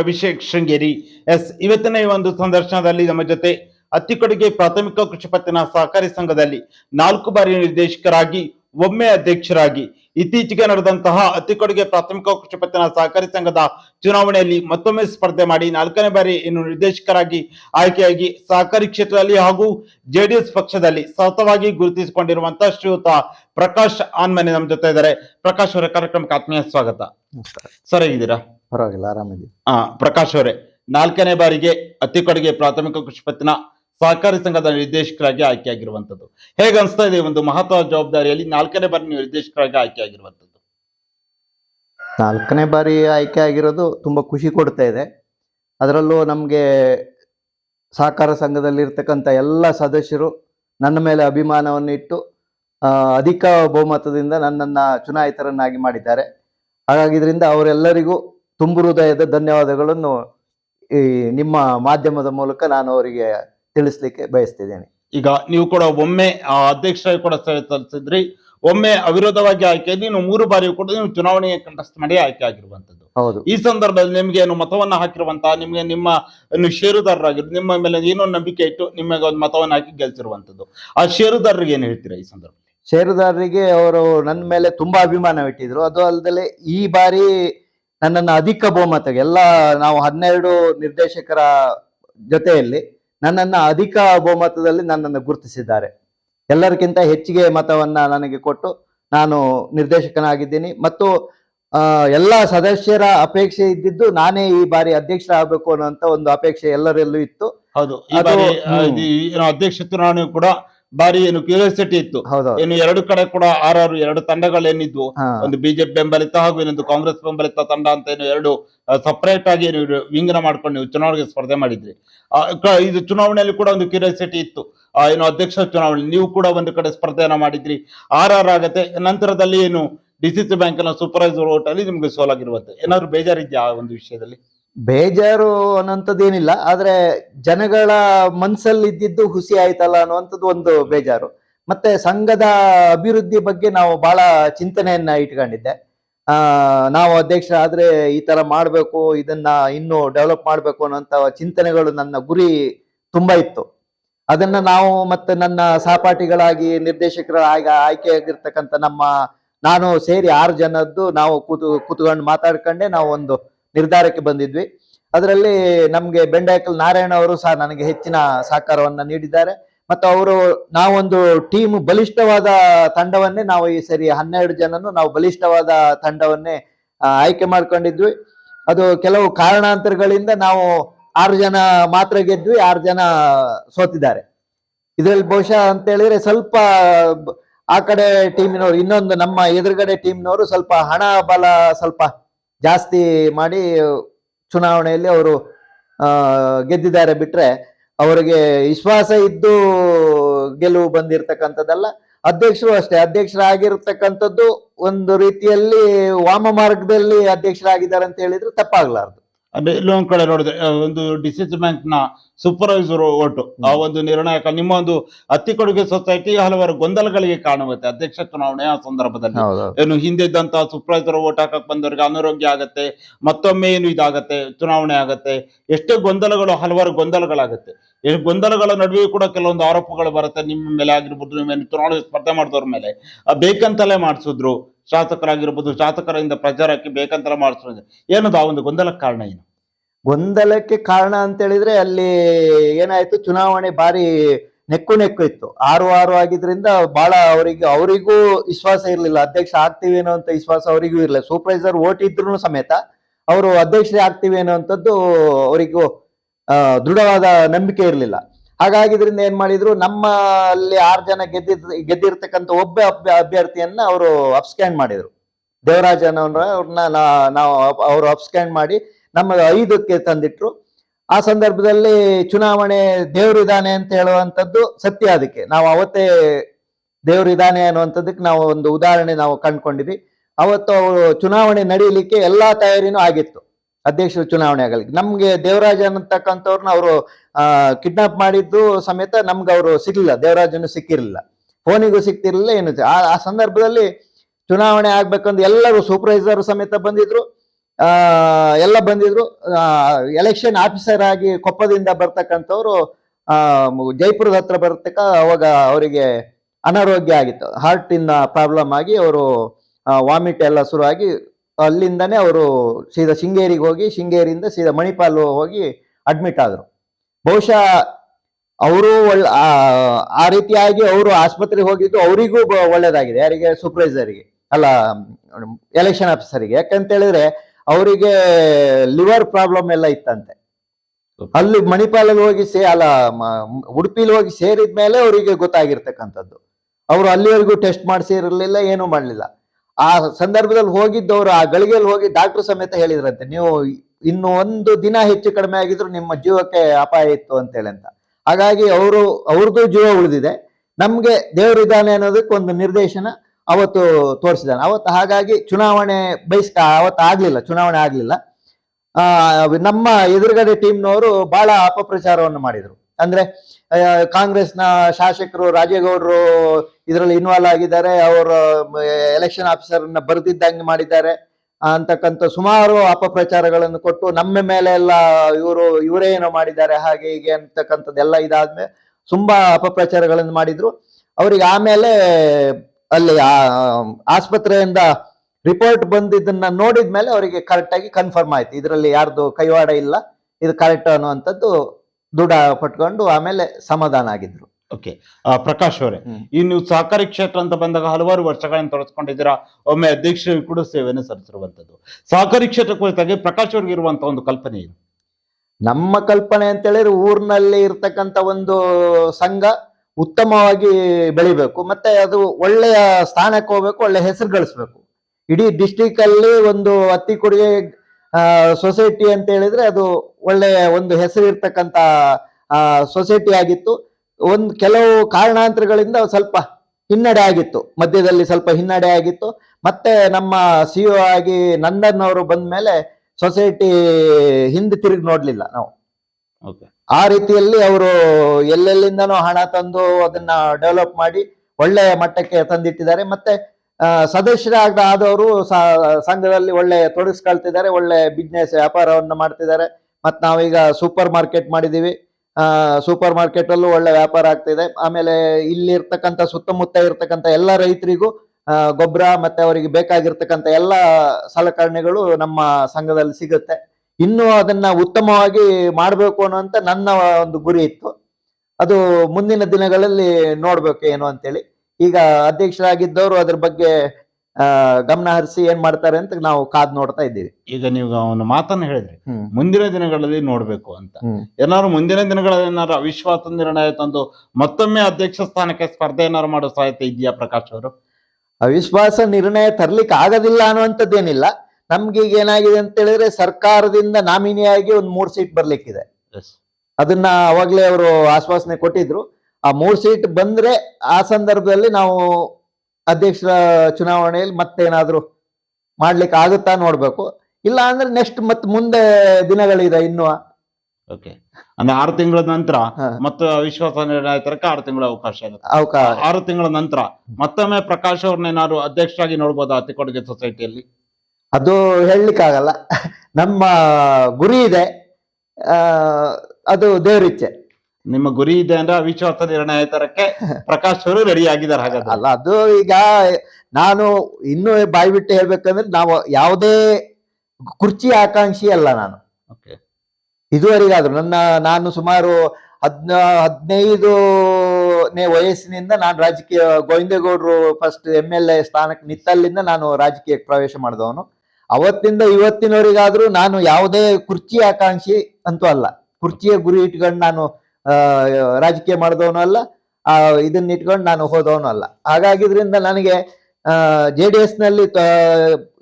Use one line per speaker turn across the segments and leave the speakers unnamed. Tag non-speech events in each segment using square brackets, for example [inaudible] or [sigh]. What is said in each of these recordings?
Abhishek Sringeri S. ಇವತ್ತಿನ ಈ ಒಂದು ಸಂದರ್ಶನದಲ್ಲಿ ನಮ್ಮ ಜೊತೆ ಅತ್ತಿಕೊಡುಗೆ ಪ್ರಾಥಮಿಕ ಕೃಷಿ ಪತ್ತಿನ ಸಹಕಾರಿ ಸಂಘದಲ್ಲಿ ನಾಲ್ಕು ಬಾರಿ ನಿರ್ದೇಶಕರಾಗಿ ಒಮ್ಮೆ ಅಧ್ಯಕ್ಷರಾಗಿ ಇತ್ತೀಚೆಗೆ ನಡೆದಂತಹ ಅತ್ತಿಕೊಡುಗೆ ಪ್ರಾಥಮಿಕ ಕೃಷಿ ಪತ್ತಿನ ಸಹಕಾರಿ ಸಂಘದ ಚುನಾವಣೆಯಲ್ಲಿ ಮತ್ತೊಮ್ಮೆ ಸ್ಪರ್ಧೆ ಮಾಡಿ ನಾಲ್ಕನೇ ಬಾರಿ ಇನ್ನು ನಿರ್ದೇಶಕರಾಗಿ ಆಯ್ಕೆಯಾಗಿ ಸಹಕಾರಿ ಕ್ಷೇತ್ರದಲ್ಲಿ ಹಾಗೂ ಜೆಡಿಎಸ್ ಪಕ್ಷದಲ್ಲಿ ಸತತವಾಗಿ ಗುರುತಿಸಿಕೊಂಡಿರುವಂತಹ ಶ್ರೀಯುತ ಪ್ರಕಾಶ್ ಆನ್ಮನೆ ನಮ್ಮ ಜೊತೆ ಇದ್ದಾರೆ. ಪ್ರಕಾಶ್ ಅವರ ಕಾರ್ಯಕ್ರಮಕ್ಕೆ ಆತ್ಮೀಯ ಸ್ವಾಗತ. ಸರ್ ಹೇಗಿದ್ದೀರಾ?
ಪರವಾಗಿಲ್ಲ ಆರಾಮಿದ್ದೀವಿ.
ಆ ಪ್ರಕಾಶ್ ಅವರೇ ನಾಲ್ಕನೇ ಬಾರಿಗೆ ಅತ್ತಿಕೊಡುಗೆ ಪ್ರಾಥಮಿಕ ಕೃಷಿ ಪತ್ತಿನ ಸಹಕಾರಿ ಸಂಘದ ನಿರ್ದೇಶಕರಾಗಿ ಆಯ್ಕೆಯಾಗಿರುವಂತದ್ದು ಹೇಗೆ ಅನಿಸ್ತಾ ಇದೆ ಒಂದು ಮಹತ್ವದ ಜವಾಬ್ದಾರಿಯಲ್ಲಿ ನಾಲ್ಕನೇ ಬಾರಿ ನೀವು ನಿರ್ದೇಶಕರಾಗಿ ಆಯ್ಕೆಯಾಗಿರುವಂತದ್ದು
ನಾಲ್ಕನೇ ಬಾರಿ ಆಯ್ಕೆ ಆಗಿರೋದು ತುಂಬ ಖುಷಿ ಕೊಡ್ತಾ ಇದೆ. ಅದರಲ್ಲೂ ನಮಗೆ ಸಹಕಾರ ಸಂಘದಲ್ಲಿರ್ತಕ್ಕಂಥ ಎಲ್ಲ ಸದಸ್ಯರು ನನ್ನ ಮೇಲೆ ಅಭಿಮಾನವನ್ನು ಇಟ್ಟು ಅಧಿಕ ಬಹುಮತದಿಂದ ನನ್ನನ್ನು ಚುನಾಯಿತರನ್ನಾಗಿ ಮಾಡಿದ್ದಾರೆ. ಹಾಗಾಗಿ ಇದರಿಂದ ಅವರೆಲ್ಲರಿಗೂ ತುಂಬು ಹೃದಯದ ಧನ್ಯವಾದಗಳನ್ನು ಈ ನಿಮ್ಮ ಮಾಧ್ಯಮದ ಮೂಲಕ ನಾನು ಅವರಿಗೆ ತಿಳಿಸ್ಲಿಕ್ಕೆ ಬಯಸ್ತಿದ್ದೇನೆ.
ಈಗ ನೀವು ಕೂಡ ಒಮ್ಮೆ ಆ, ಅಧ್ಯಕ್ಷರಾಗಿ ಕೂಡ ತಲುಪಿಸಿದ್ರಿ. ಒಮ್ಮೆ ಅವಿರೋಧವಾಗಿ ಆಯ್ಕೆ ನೀವು ಮೂರು ಬಾರಿ ಕೂಡ ನೀವು ಚುನಾವಣೆಗೆ ಕಂಟೆಸ್ಟ್ ಮಾಡಿ ಆಯ್ಕೆ ಆಗಿರುವಂತದ್ದು
ಹೌದು.
ಈ ಸಂದರ್ಭದಲ್ಲಿ ನಿಮ್ಗೆ ಏನು ಮತವನ್ನ ಹಾಕಿರುವಂತಹ ನಿಮ್ಗೆ ನಿಮ್ಮ ಷೇರುದಾರರಾಗಿರು ನಿಮ್ಮ ಮೇಲೆ ಏನೋ ನಂಬಿಕೆ ಇಟ್ಟು ನಿಮಗೆ ಒಂದು ಮತವನ್ನ ಹಾಕಿ ಗೆಲ್ಸಿರುವಂತದ್ದು ಆ ಷೇರುದಾರರಿಗೆ ಏನು ಹೇಳ್ತೀರಾ ಈ ಸಂದರ್ಭದಲ್ಲಿ?
ಷೇರುದಾರರಿಗೆ ಅವರು ನನ್ನ ಮೇಲೆ ತುಂಬಾ ಅಭಿಮಾನವಿಟ್ಟಿದ್ರು. ಅದು ಅಲ್ಲದೆ ಈ ಬಾರಿ ನನ್ನನ್ನು ಅಧಿಕ ಬಹುಮತಗೆ ಎಲ್ಲ ನಾವು ಹನ್ನೆರಡು ನಿರ್ದೇಶಕರ ಜೊತೆಯಲ್ಲಿ ನನ್ನನ್ನು ಅಧಿಕ ಬಹುಮತದಲ್ಲಿ ನನ್ನನ್ನು ಗುರುತಿಸಿದ್ದಾರೆ. ಎಲ್ಲರಿಗಿಂತ ಹೆಚ್ಚಿಗೆ ಮತವನ್ನ ನನಗೆ ಕೊಟ್ಟು ನಾನು ನಿರ್ದೇಶಕನಾಗಿದ್ದೀನಿ. ಮತ್ತು ಆ, ಎಲ್ಲ ಸದಸ್ಯರ ಅಪೇಕ್ಷೆ ಇದ್ದಿದ್ದು ನಾನೇ ಈ ಬಾರಿ ಅಧ್ಯಕ್ಷರಾಗಬೇಕು ಅನ್ನುವಂತ ಒಂದು ಅಪೇಕ್ಷೆ ಎಲ್ಲರಲ್ಲೂ ಇತ್ತು.
ಹೌದು ಅಧ್ಯಕ್ಷ ಚುನಾವಣೆ ಕೂಡ ಬಾರಿ ಏನು ಕ್ಯೂರಿಯಾಸಿಟಿ ಇತ್ತು. ಏನು ಎರಡು ಕಡೆ ಕೂಡ ಆರಾರು ಎರಡು ತಂಡಗಳೇನಿದ್ವು.
ಏನಿದ್ವು
ಒಂದು ಬಿಜೆಪಿ ಬೆಂಬಲಿತ ಹಾಗೂ ಇನ್ನೊಂದು ಕಾಂಗ್ರೆಸ್ ಬೆಂಬಲಿತ ತಂಡ ಅಂತ ಏನು ಎರಡು ಸಪರೇಟ್ ಆಗಿ ಏನು ವಿಂಗನ ಮಾಡ್ಕೊಂಡು ನೀವು ಚುನಾವಣೆಗೆ ಸ್ಪರ್ಧೆ ಮಾಡಿದ್ರಿ. ಇದು ಚುನಾವಣೆಯಲ್ಲಿ ಕೂಡ ಒಂದು ಕ್ಯೂರಿಯಾಸಿಟಿ ಇತ್ತು. ಆ, ಏನು ಅಧ್ಯಕ್ಷ ಚುನಾವಣೆ ನೀವು ಕೂಡ ಒಂದು ಕಡೆ ಸ್ಪರ್ಧೆಯನ್ನ ಮಾಡಿದ್ರಿ. ಆರ್ ಆರ್ ಆಗತ್ತೆ ನಂತರದಲ್ಲಿ ಏನು ಡಿಸಿಸಿ ನ ಸೂಪರ್ವೈಸರ್ ಓಟಲ್ಲಿ ಅಲ್ಲಿ ನಿಮ್ಗೆ ಸೋಲಾಗಿರುವಂತೆ. ಏನಾದ್ರು ಬೇಜಾರಿದ್ಯಾ ಆ ಒಂದು ವಿಷಯದಲ್ಲಿ?
ಬೇಜಾರು ಅನ್ನೋಂಥದ್ದೇನಿಲ್ಲ ಆದರೆ ಜನಗಳ ಮನಸ್ಸಲ್ಲಿ ಇದ್ದಿದ್ದು ಹುಸಿ ಆಯ್ತಲ್ಲ ಅನ್ನುವಂಥದ್ದು ಒಂದು ಬೇಜಾರು. ಮತ್ತೆ ಸಂಘದ ಅಭಿವೃದ್ಧಿ ಬಗ್ಗೆ ನಾವು ಬಹಳ ಚಿಂತನೆಯನ್ನ ಇಟ್ಕೊಂಡಿದ್ದೆ. ಆ, ನಾವು ಅಧ್ಯಕ್ಷ ಆದ್ರೆ ಈ ತರ ಮಾಡಬೇಕು, ಇದನ್ನ ಇನ್ನು ಡೆವಲಪ್ ಮಾಡಬೇಕು ಅನ್ನೋಂಥ ಚಿಂತನೆಗಳು ನನ್ನ ಗುರಿ ತುಂಬಾ ಇತ್ತು. ಅದನ್ನ ನಾವು ಮತ್ತೆ ನನ್ನ ಸಹಪಾಠಿಗಳಾಗಿ ನಿರ್ದೇಶಕರ ಆಯ್ಕೆ ಆಯ್ಕೆಯಾಗಿರ್ತಕ್ಕಂಥ ನಮ್ಮ, ನಾನು ಸೇರಿ ಆರು ಜನದ್ದು ನಾವು ಕೂತು, ಕೂತ್ಕೊಂಡು ಮಾತಾಡ್ಕೊಂಡೆ ನಾವು ಒಂದು ನಿರ್ಧಾರಕ್ಕೆ ಬಂದಿದ್ವಿ. ಅದರಲ್ಲಿ ನಮ್ಗೆ ಬೆಂಡಾಯಕಲ್ ನಾರಾಯಣ ಅವರು ಸಹ ನನಗೆ ಹೆಚ್ಚಿನ ಸಹಕಾರವನ್ನ ನೀಡಿದ್ದಾರೆ. ಮತ್ತು ಅವರು ನಾವೊಂದು ಟೀಮ್ ಬಲಿಷ್ಠವಾದ ತಂಡವನ್ನೇ ನಾವು ಈ ಸರಿ ಹನ್ನೆರಡು ಜನನು ನಾವು ಬಲಿಷ್ಠವಾದ ತಂಡವನ್ನೇ ಆಯ್ಕೆ ಮಾಡ್ಕೊಂಡಿದ್ವಿ. ಅದು ಕೆಲವು ಕಾರಣಾಂತರಗಳಿಂದ ನಾವು ಆರು ಜನ ಮಾತ್ರ ಗೆದ್ವಿ, ಆರು ಜನ ಸೋತಿದ್ದಾರೆ. ಇದರಲ್ಲಿ ಬಹುಶಃ ಅಂತ ಹೇಳಿದ್ರೆ ಸ್ವಲ್ಪ ಆ ಕಡೆ ಟೀಮಿನವರು, ಇನ್ನೊಂದು ನಮ್ಮ ಎದುರುಗಡೆ ಟೀಮ್ನವರು ಸ್ವಲ್ಪ ಹಣ ಬಲ ಸ್ವಲ್ಪ ಜಾಸ್ತಿ ಮಾಡಿ ಚುನಾವಣೆಯಲ್ಲಿ ಅವರು ಗೆದ್ದಿದ್ದಾರೆ ಬಿಟ್ರೆ ಅವರಿಗೆ ವಿಶ್ವಾಸ ಇದ್ದು ಗೆಲುವು ಬಂದಿರತಕ್ಕಂಥದ್ದಲ್ಲ. ಅಧ್ಯಕ್ಷರು ಅಷ್ಟೇ, ಅಧ್ಯಕ್ಷರಾಗಿರ್ತಕ್ಕಂಥದ್ದು ಒಂದು ರೀತಿಯಲ್ಲಿ ವಾಮ ಮಾರ್ಗದಲ್ಲಿ ಅಧ್ಯಕ್ಷರಾಗಿದ್ದಾರೆ ಅಂತ ಹೇಳಿದ್ರೆ ತಪ್ಪಾಗ್ಲಾರ್ದು.
ಅಂದ್ರೆ ಇಲ್ಲೊಂದ್ ಕಡೆ ನೋಡಿದ್ರೆ ಒಂದು ಡಿಸಿಸ್ ಬ್ಯಾಂಕ್ನ ಸೂಪರ್ವೈಸರ್ ಓಟು ಆ ಒಂದು ನಿರ್ಣಾಯಕ ನಿಮ್ಮ ಒಂದು ಅತಿ ಕೊಡುಗೆ ಸೊಸೈಟಿ ಹಲವಾರು ಗೊಂದಲಗಳಿಗೆ ಕಾಣುತ್ತೆ ಅಧ್ಯಕ್ಷ ಚುನಾವಣೆ ಆ
ಸಂದರ್ಭದಲ್ಲಿ.
ಏನು ಹಿಂದೆ. ಇದ್ದಂತಹ ಸೂಪರ್ವೈಸರ್ ಓಟ್ ಹಾಕಕ್ ಬಂದವರಿಗೆ ಅನಾರೋಗ್ಯ ಆಗತ್ತೆ ಮತ್ತೊಮ್ಮೆ ಏನು ಇದಾಗತ್ತೆ ಚುನಾವಣೆ ಆಗತ್ತೆ ಎಷ್ಟೇ ಗೊಂದಲಗಳು ಹಲವಾರು ಗೊಂದಲಗಳಾಗತ್ತೆ. ಎಷ್ಟು ಗೊಂದಲಗಳ ನಡುವೆ ಕೂಡ ಕೆಲವೊಂದು ಆರೋಪಗಳು ಬರುತ್ತೆ. ನಿಮ್ಮ ಮೇಲೆ ಆಗಿರ್ಬೋದು ನಿಮ್ಮ ಚುನಾವಣೆ ಸ್ಪರ್ಧೆ ಮಾಡಿದವ್ರ ಮೇಲೆ. ಬೇಕಂತಲೇ ಮಾಡಿಸಿದ್ರು. ಶಾಸಕರಾಗಿರ್ಬೋದು ಶಾಸಕರಿಂದ ಪ್ರಚಾರಕ್ಕೆ ಬೇಕಂತಲೇ ಮಾಡಿಸಿದ್ರು ಏನದು ಆ ಒಂದು ಗೊಂದಲಕ್ಕೆ ಕಾರಣ ಏನು?
ಗೊಂದಲಕ್ಕೆ ಕಾರಣ ಅಂತ ಹೇಳಿದ್ರೆ ಅಲ್ಲಿ ಏನಾಯ್ತು? ಚುನಾವಣೆ ಬಾರಿ ನೆಕ್ಕು ನೆಕ್ಕು ಇತ್ತು. ಆರು ಆರು ಆಗಿದ್ರಿಂದ ಬಹಳ ಅವರಿಗೆ ಅವರಿಗೂ ವಿಶ್ವಾಸ ಇರಲಿಲ್ಲ. ಅಧ್ಯಕ್ಷ ಆಗ್ತೀವಿ ಅನ್ನೋ ಅಂತ ವಿಶ್ವಾಸ ಅವರಿಗೂ ಇರಲಿಲ್ಲ. ಸೂಪರ್ವೈಸರ್ ಓಟ್ ಇದ್ರು ಸಮೇತ ಅವರು ಅಧ್ಯಕ್ಷರೇ ಆಗ್ತೀವಿ ಅನ್ನೋಂಥದ್ದು ಅವರಿಗೂ ಆ, ದೃಢವಾದ ನಂಬಿಕೆ ಇರಲಿಲ್ಲ. ಹಾಗಾಗಿದ್ರಿಂದ ಏನ್ ಮಾಡಿದ್ರು, ನಮ್ಮಲ್ಲಿ ಆರು ಜನ ಗೆದ್ದಿದ್, ಗೆದ್ದಿರ್ತಕ್ಕಂಥ ಒಬ್ಬ ಅಭ್ಯ- ಅಭ್ಯರ್ಥಿಯನ್ನ ಅವರು ಅಪ್ಸ್ಕ್ಯಾಂಡ್ ಮಾಡಿದ್ರು. ದೇವರಾಜನ್ ಅವ್ರನ್ನ ನಾವು ಅವರು ಅಪ್ಸ್ಕ್ಯಾಂಡ್ ಮಾಡಿ ನಮ್ಮ ಐದಕ್ಕೆ ತಂದಿಟ್ರು. ಆ ಸಂದರ್ಭದಲ್ಲಿ ಚುನಾವಣೆ ದೇವರಿದ್ದಾನೆ ಅಂತ ಹೇಳುವಂಥದ್ದು ಸತ್ಯ ಅದಕ್ಕೆ. ನಾವು ಅವತ್ತೇ ದೇವರಿದ್ದಾನೆ ಅನ್ನುವಂಥದ್ದಕ್ಕೆ ನಾವು ಒಂದು ಉದಾಹರಣೆ ನಾವು ಕಂಡ್ಕೊಂಡಿದ್ವಿ. ಅವತ್ತು ಅವರು ಚುನಾವಣೆ ನಡೀಲಿಕ್ಕೆ ಎಲ್ಲಾ ತಯಾರಿನೂ ಆಗಿತ್ತು. ಅಧ್ಯಕ್ಷರು ಚುನಾವಣೆ ಆಗಲಿಕ್ಕೆ ನಮ್ಗೆ ದೇವರಾಜ ಅನ್ನತಕ್ಕಂಥವ್ರನ್ನ ಅವರು ಕಿಡ್ನಾಪ್ ಮಾಡಿದ್ದು ಸಮೇತ ನಮ್ಗೆ ಅವರು ಸಿಗ್ಲಿಲ್ಲ. ದೇವರಾಜನು ಸಿಕ್ಕಿರಲಿಲ್ಲ. ಫೋನಿಗೂ ಸಿಕ್ತಿರ್ಲಿಲ್ಲ ಏನು ಆ ಸಂದರ್ಭದಲ್ಲಿ ಚುನಾವಣೆ ಆಗ್ಬೇಕಂದ್ರೆ ಎಲ್ಲರೂ ಸೂಪರ್ವೈಸರ್ ಸಮೇತ ಬಂದಿದ್ರು. ಎಲ್ಲ ಬಂದಿದ್ರು. ಎಲೆಕ್ಷನ್ ಆಫೀಸರ್ ಆಗಿ ಕೊಪ್ಪದಿಂದ ಬರ್ತಕ್ಕಂಥವ್ರು ಜೈಪುರದ ಹತ್ರ ಬರ್ತಕ್ಕ, ಅವಾಗ ಅವರಿಗೆ ಅನಾರೋಗ್ಯ ಆಗಿತ್ತು. ಹಾರ್ಟ್ ಇನ್ ಪ್ರಾಬ್ಲಮ್ ಆಗಿ ಅವರು ವಾಮಿಟ್ ಎಲ್ಲ ಶುರುವಾಗಿ ಅಲ್ಲಿಂದನೇ ಅವರು ಸೀದಾ ಶೃಂಗೇರಿಗೆ ಹೋಗಿ, ಶೃಂಗೇರಿಯಿಂದ ಸೀದಾ ಮಣಿಪಾಲ್ ಹೋಗಿ ಅಡ್ಮಿಟ್ ಆದರು. ಬಹುಶಃ ಅವರು ಒಳ್ಳೆ, ಆ- ರೀತಿಯಾಗಿ ಅವರು ಆಸ್ಪತ್ರೆಗೆ ಹೋಗಿದ್ದು ಅವರಿಗೂ ಒಳ್ಳೇದಾಗಿದೆ, ಯಾರಿಗೆ? ಸೂಪರ್ವೈಸರಿಗೆ ಅಲ್ಲ ಎಲೆಕ್ಷನ್ ಆಫೀಸರಿಗೆ ಯಾಕಂತೇಳಿದ್ರೆ ಅವರಿಗೆ ಲಿವರ್ ಪ್ರಾಬ್ಲಮ್ ಎಲ್ಲ ಇತ್ತಂತೆ. ಅಲ್ಲಿ ಮಣಿಪಾಲಲ್ಲಿ ಹೋಗಿ ಸೇ, ಅಲ್ಲ ಉಡುಪಿಲಿ ಹೋಗಿ ಸೇರಿದ ಮೇಲೆ ಅವರಿಗೆ ಗೊತ್ತಾಗಿರ್ತಕ್ಕಂಥದ್ದು. ಅವರು ಅಲ್ಲಿವರೆಗೂ ಟೆಸ್ಟ್ ಮಾಡಿಸಿರಲಿಲ್ಲ, ಏನೂ ಮಾಡಲಿಲ್ಲ. ಆ ಸಂದರ್ಭದಲ್ಲಿ ಹೋಗಿದ್ದವರು, ಆ ಗಳಿಗೆಯಲ್ಲಿ ಹೋಗಿ ಡಾಕ್ಟರ್ ಸಮೇತ ಹೇಳಿದ್ರಂತೆ, ನೀವು ಇನ್ನು ಒಂದು ದಿನ ಹೆಚ್ಚು ಕಡಿಮೆ ಆಗಿದ್ರು ನಿಮ್ಮ ಜೀವಕ್ಕೆ ಅಪಾಯ ಇತ್ತು ಅಂತ ಹಾಗಾಗಿ ಅವರು, ಅವ್ರದ್ದು ಜೀವ ಉಳಿದಿದೆ. ನಮ್ಗೆ ದೇವರಿದ್ದಾನೆ ಅನ್ನೋದಕ್ಕೆ ಒಂದು ನಿರ್ದೇಶನ ಅವತ್ತು ತೋರಿಸಿದಾನೆ ಅವತ್ತು ಹಾಗಾಗಿ ಚುನಾವಣೆ ಬಯಸ್ಕ ಅವತ್ತು ಆಗ್ಲಿಲ್ಲ, ಚುನಾವಣೆ ಆಗ್ಲಿಲ್ಲ. ಆ, ನಮ್ಮ ಎದುರುಗಡೆ ಟೀಮ್ನವರು ಬಹಳ ಅಪಪ್ರಚಾರವನ್ನು ಮಾಡಿದ್ರು. ಅಂದ್ರೆ ಕಾಂಗ್ರೆಸ್ನ ಶಾಸಕರು, ರಾಜೇಗೌಡರು ಇದರಲ್ಲಿ ಇನ್ವಾಲ್ವ್ ಆಗಿದ್ದಾರೆ, ಅವರು ಎಲೆಕ್ಷನ್ ಆಫೀಸರ್ನ ಬರೆದಿದ್ದಂಗೆ ಮಾಡಿದ್ದಾರೆ. ಅಂತಕ್ಕಂಥ ಸುಮಾರು ಅಪಪ್ರಚಾರಗಳನ್ನು ಕೊಟ್ಟು ನಮ್ಮ ಮೇಲೆ ಎಲ್ಲ ಇವರು, ಇವರೇ ಏನೋ ಮಾಡಿದ್ದಾರೆ, ಹಾಗೆ ಹೀಗೆ ಅಂತಕ್ಕಂಥದ್ದೆಲ್ಲ ಇದಾದ್ಮೇಲೆ ತುಂಬಾ ಅಪಪ್ರಚಾರಗಳನ್ನು ಮಾಡಿದ್ರು. ಅವ್ರಿಗೆ ಆಮೇಲೆ ಅಲ್ಲಿ ಆಸ್ಪತ್ರೆಯಿಂದ ರಿಪೋರ್ಟ್ ಬಂದಿದ್ದನ್ನ ನೋಡಿದ ಮೇಲೆ ಅವರಿಗೆ ಕರೆಕ್ಟ್ ಆಗಿ ಕನ್ಫರ್ಮ್ ಆಯ್ತು. ಇದರಲ್ಲಿ ಯಾರ್ದು ಕೈವಾಡ ಇಲ್ಲ, ಇದು ಕರೆಕ್ಟ್ ಅನ್ನುವಂಥದ್ದು ದುಡ ಪಟ್ಕೊಂಡು ಆಮೇಲೆ ಸಮಾಧಾನ ಆಗಿದ್ರು.
ಓಕೆ. ಪ್ರಕಾಶ್ ಅವರೇ. ಈ ನೀವು ಸಹಕಾರಿ ಕ್ಷೇತ್ರ ಅಂತ ಬಂದಾಗ ಹಲವಾರು ವರ್ಷಗಳನ್ನು ತೊಡಸ್ಕೊಂಡಿದ್ದೀರಾ? ಒಮ್ಮೆ ಅಧ್ಯಕ್ಷರು ಕೂಡ ಸೇವೆಯನ್ನು ಸಲ್ಲಿಸಿರುವಂತದ್ದು ಸಹಕಾರಿ ಕ್ಷೇತ್ರ ಕುರಿತಾಗಿ ಪ್ರಕಾಶ್ ಅವ್ರಿಗೆ ಇರುವಂತಹ ಒಂದು ಕಲ್ಪನೆ ಏನು?
ನಮ್ಮ ಕಲ್ಪನೆ ಅಂತ ಹೇಳಿದ್ರೆ ಊರಿನಲ್ಲಿ ಇರ್ತಕ್ಕಂಥ ಒಂದು ಸಂಘ ಉತ್ತಮವಾಗಿ ಬೆಳಿಬೇಕು. ಮತ್ತೆ ಅದು ಒಳ್ಳೆಯ ಸ್ಥಾನಕ್ಕೆ ಹೋಗ್ಬೇಕು ಒಳ್ಳೆ ಹೆಸರು ಗಳಿಸ್ಬೇಕು. ಇಡೀ ಡಿಸ್ಟಿಕ್ ಅಲ್ಲಿ ಒಂದು ಅತ್ತಿ ಕೊಡುಗೆ ಸೊಸೈಟಿ ಅಂತ ಹೇಳಿದ್ರೆ ಅದು ಒಳ್ಳೆಯ ಒಂದು ಹೆಸರು ಇರ್ತಕ್ಕಂಥ ಸೊಸೈಟಿ ಆಗಿತ್ತು. ಒಂದು ಕೆಲವು ಕಾರಣಾಂತರಗಳಿಂದ ಸ್ವಲ್ಪ ಹಿನ್ನಡೆ ಆಗಿತ್ತು. ಮಧ್ಯದಲ್ಲಿ ಸ್ವಲ್ಪ ಹಿನ್ನಡೆ ಆಗಿತ್ತು. ಮತ್ತೆ ನಮ್ಮ ಸಿ ಆಗಿ ನಂದನ್ ಅವರು ಬಂದ ಮೇಲೆ ಸೊಸೈಟಿ ಹಿಂದೆ ತಿರುಗಿ ನೋಡ್ಲಿಲ್ಲ ನಾವು.
ಓಕೆ.
ಆ ರೀತಿಯಲ್ಲಿ ಅವರು ಎಲ್ಲೆಲ್ಲಿಂದನೂ ಹಣ ತಂದು ಅದನ್ನ ಡೆವಲಪ್ ಮಾಡಿ ಒಳ್ಳೆಯ ಮಟ್ಟಕ್ಕೆ ತಂದಿಟ್ಟಿದ್ದಾರೆ. ಮತ್ತೆ ಸದಸ್ಯರ ಸದಸ್ಯರಾಗ ಆದವರು ಸಂಘದಲ್ಲಿ ಒಳ್ಳೆ ತೊಡಗಿಸ್ಕೊಳ್ತಿದ್ದಾರೆ ಒಳ್ಳೆ ಬಿಸ್ನೆಸ್ ವ್ಯಾಪಾರವನ್ನು ಮಾಡ್ತಿದ್ದಾರೆ. ಮತ್ತು ನಾವೀಗ ಸೂಪರ್ ಮಾರ್ಕೆಟ್ ಮಾಡಿದೀವಿ ಸೂಪರ್ ಮಾರ್ಕೆಟ್ ಅಲ್ಲೂ ಒಳ್ಳೆ ವ್ಯಾಪಾರ ಆಗ್ತಿದೆ. ಆಮೇಲೆ ಇಲ್ಲಿ ಇರ್ತಕ್ಕಂತ ಸುತ್ತಮುತ್ತ ಇರ್ತಕ್ಕಂತ ಎಲ್ಲ ರೈತರಿಗೂ ಗೊಬ್ಬರ ಮತ್ತೆ ಅವರಿಗೆ ಬೇಕಾಗಿರ್ತಕ್ಕಂಥ ಎಲ್ಲ ಸಲಕರಣೆಗಳು ನಮ್ಮ ಸಂಘದಲ್ಲಿ ಸಿಗುತ್ತೆ. ಇನ್ನು ಅದನ್ನ ಉತ್ತಮವಾಗಿ ಮಾಡಬೇಕು ಅನ್ನುವಂತ ನನ್ನ ಒಂದು ಗುರಿ ಇತ್ತು. ಅದು ಮುಂದಿನ ದಿನಗಳಲ್ಲಿ ನೋಡ್ಬೇಕು ಏನು ಅಂತೇಳಿ. ಈಗ ಅಧ್ಯಕ್ಷರಾಗಿದ್ದವರು ಅದ್ರ ಬಗ್ಗೆ ಆ, ಗಮನ ಹರಿಸಿ ಏನ್ ಮಾಡ್ತಾರೆ ಅಂತ ನಾವು ಕಾದ್ ನೋಡ್ತಾ ಇದ್ದೀವಿ.
ಈಗ ನೀವು ಅವನ ಮಾತನ್ನ ಹೇಳಿದ್ರಿ. ಮುಂದಿನ ದಿನಗಳಲ್ಲಿ ನೋಡ್ಬೇಕು ಅಂತ. ಏನಾದ್ರು ಮುಂದಿನ ದಿನಗಳಲ್ಲಿ ಏನಾದ್ರು ಅವಿಶ್ವಾಸ ನಿರ್ಣಯ ತಂದು ಮತ್ತೊಮ್ಮೆ ಅಧ್ಯಕ್ಷ ಸ್ಥಾನಕ್ಕೆ ಸ್ಪರ್ಧೆ ಏನಾದ್ರು ಮಾಡೋ ಸಾಧ್ಯತೆ ಇದೆಯಾ ಪ್ರಕಾಶ್ ಅವರು?
ಅವಿಶ್ವಾಸ ನಿರ್ಣಯ ತರ್ಲಿಕ್ಕೆ ಆಗೋದಿಲ್ಲ ಅನ್ನುವಂಥದ್ದೇನಿಲ್ಲ. ನಮ್ಗೆ ಈಗ ಏನಾಗಿದೆ ಅಂತ ಹೇಳಿದ್ರೆ ಸರ್ಕಾರದಿಂದ ನಾಮಿನಿಯಾಗಿ ಒಂದ್ ಮೂರ್ ಸೀಟ್ ಬರ್ಲಿಕ್ಕಿದೆ. ಅದನ್ನ ಅವಾಗ್ಲೇ ಅವರು ಆಶ್ವಾಸನೆ ಕೊಟ್ಟಿದ್ರು. ಆ ಮೂರ್ ಸೀಟ್ ಬಂದ್ರೆ ಆ ಸಂದರ್ಭದಲ್ಲಿ ನಾವು ಅಧ್ಯಕ್ಷರ ಚುನಾವಣೆಯಲ್ಲಿ ಮತ್ತೇನಾದ್ರೂ ಮಾಡ್ಲಿಕ್ಕೆ ಆಗುತ್ತಾ ನೋಡ್ಬೇಕು. ಇಲ್ಲ ಅಂದ್ರೆ ನೆಕ್ಸ್ಟ್ ಮತ್ತೆ ಮುಂದೆ ದಿನಗಳಿದೆ ಇನ್ನು
ಓಕೆ ಅಂದ್ರೆ ಆರು ತಿಂಗಳ ನಂತರ. ಮತ್ತೆ ಅವಿಶ್ವಾಸ ನಿರ್ಣಯ ತರಕ ಆರು ತಿಂಗಳ ಅವಕಾಶ
ಅವಕಾಶ.
ಆರು ತಿಂಗಳ ನಂತರ ಮತ್ತೊಮ್ಮೆ ಪ್ರಕಾಶ್ ಅವ್ರನ್ನೇನಾದ್ರು ಅಧ್ಯಕ್ಷರಾಗಿ ನೋಡ್ಬೋದು ಅತಿ ಕೊಡುಗೆ ಸೊಸೈಟಿಯಲ್ಲಿ?
ಅದು ಹೇಳಲಿಕ್ಕಾಗಲ್ಲ. ನಮ್ಮ ಗುರಿ ಇದೆ. ಅದು ದೇವರಿಚ್ಛೆ
ನಿಮ್ಮ ಗುರಿ ಇದೆ ಅಂದ್ರೆ ಅವಿಶ್ವಾಸ ನಿರ್ಣಯ ತರಕ್ಕೆ [laughs] ಪ್ರಕಾಶ್ ಅವರು ರೆಡಿ ಆಗಿದ್ದಾರೆ ಹಾಗಾದ್ರೆ.
ಅಲ್ಲ ಅದು ಈಗ ನಾನು ಇನ್ನು ಬಾಯಿ ಬಿಟ್ಟು ಹೇಳ್ಬೇಕಂದ್ರೆ ನಾವು ಯಾವುದೇ ಕುರ್ಚಿ ಆಕಾಂಕ್ಷಿ ಅಲ್ಲ ನಾನು.
ಓಕೆ
ಇದುವರೆಗಾದ್ರು ನನ್ನ ನಾನು ಸುಮಾರು ಹದ್ನ ಹದಿನೈದನೇ ವಯಸ್ಸಿನಿಂದ ನಾನು ರಾಜಕೀಯ ಗೋವಿಂದೇಗೌಡರು ಫಸ್ಟ್ ಎಂ ಎಲ್ ಎ ಸ್ಥಾನಕ್ಕೆ ನಿತ್ತಲ್ಲಿಂದ ನಾನು ರಾಜಕೀಯಕ್ಕೆ ಪ್ರವೇಶ ಮಾಡಿದವನು. ಅವತ್ತಿಂದ ಇವತ್ತಿನವರೆಗಾದ್ರೂ ನಾನು ಯಾವುದೇ ಕುರ್ಚಿ ಆಕಾಂಕ್ಷಿ ಅಂತೂ ಅಲ್ಲ. ಕುರ್ಚಿಯ ಗುರಿ ಇಟ್ಕೊಂಡು ನಾನು ರಾಜಕೀಯ ಮಾಡಿದವನು ಅಲ್ಲ ಆ, ಇದನ್ನ ಇಟ್ಕೊಂಡು ನಾನು ಹೋದವನು ಅಲ್ಲ. ಹಾಗಾಗಿದ್ರಿಂದ ನನಗೆ ಜೆ ಡಿ ಎಸ್ನಲ್ಲಿ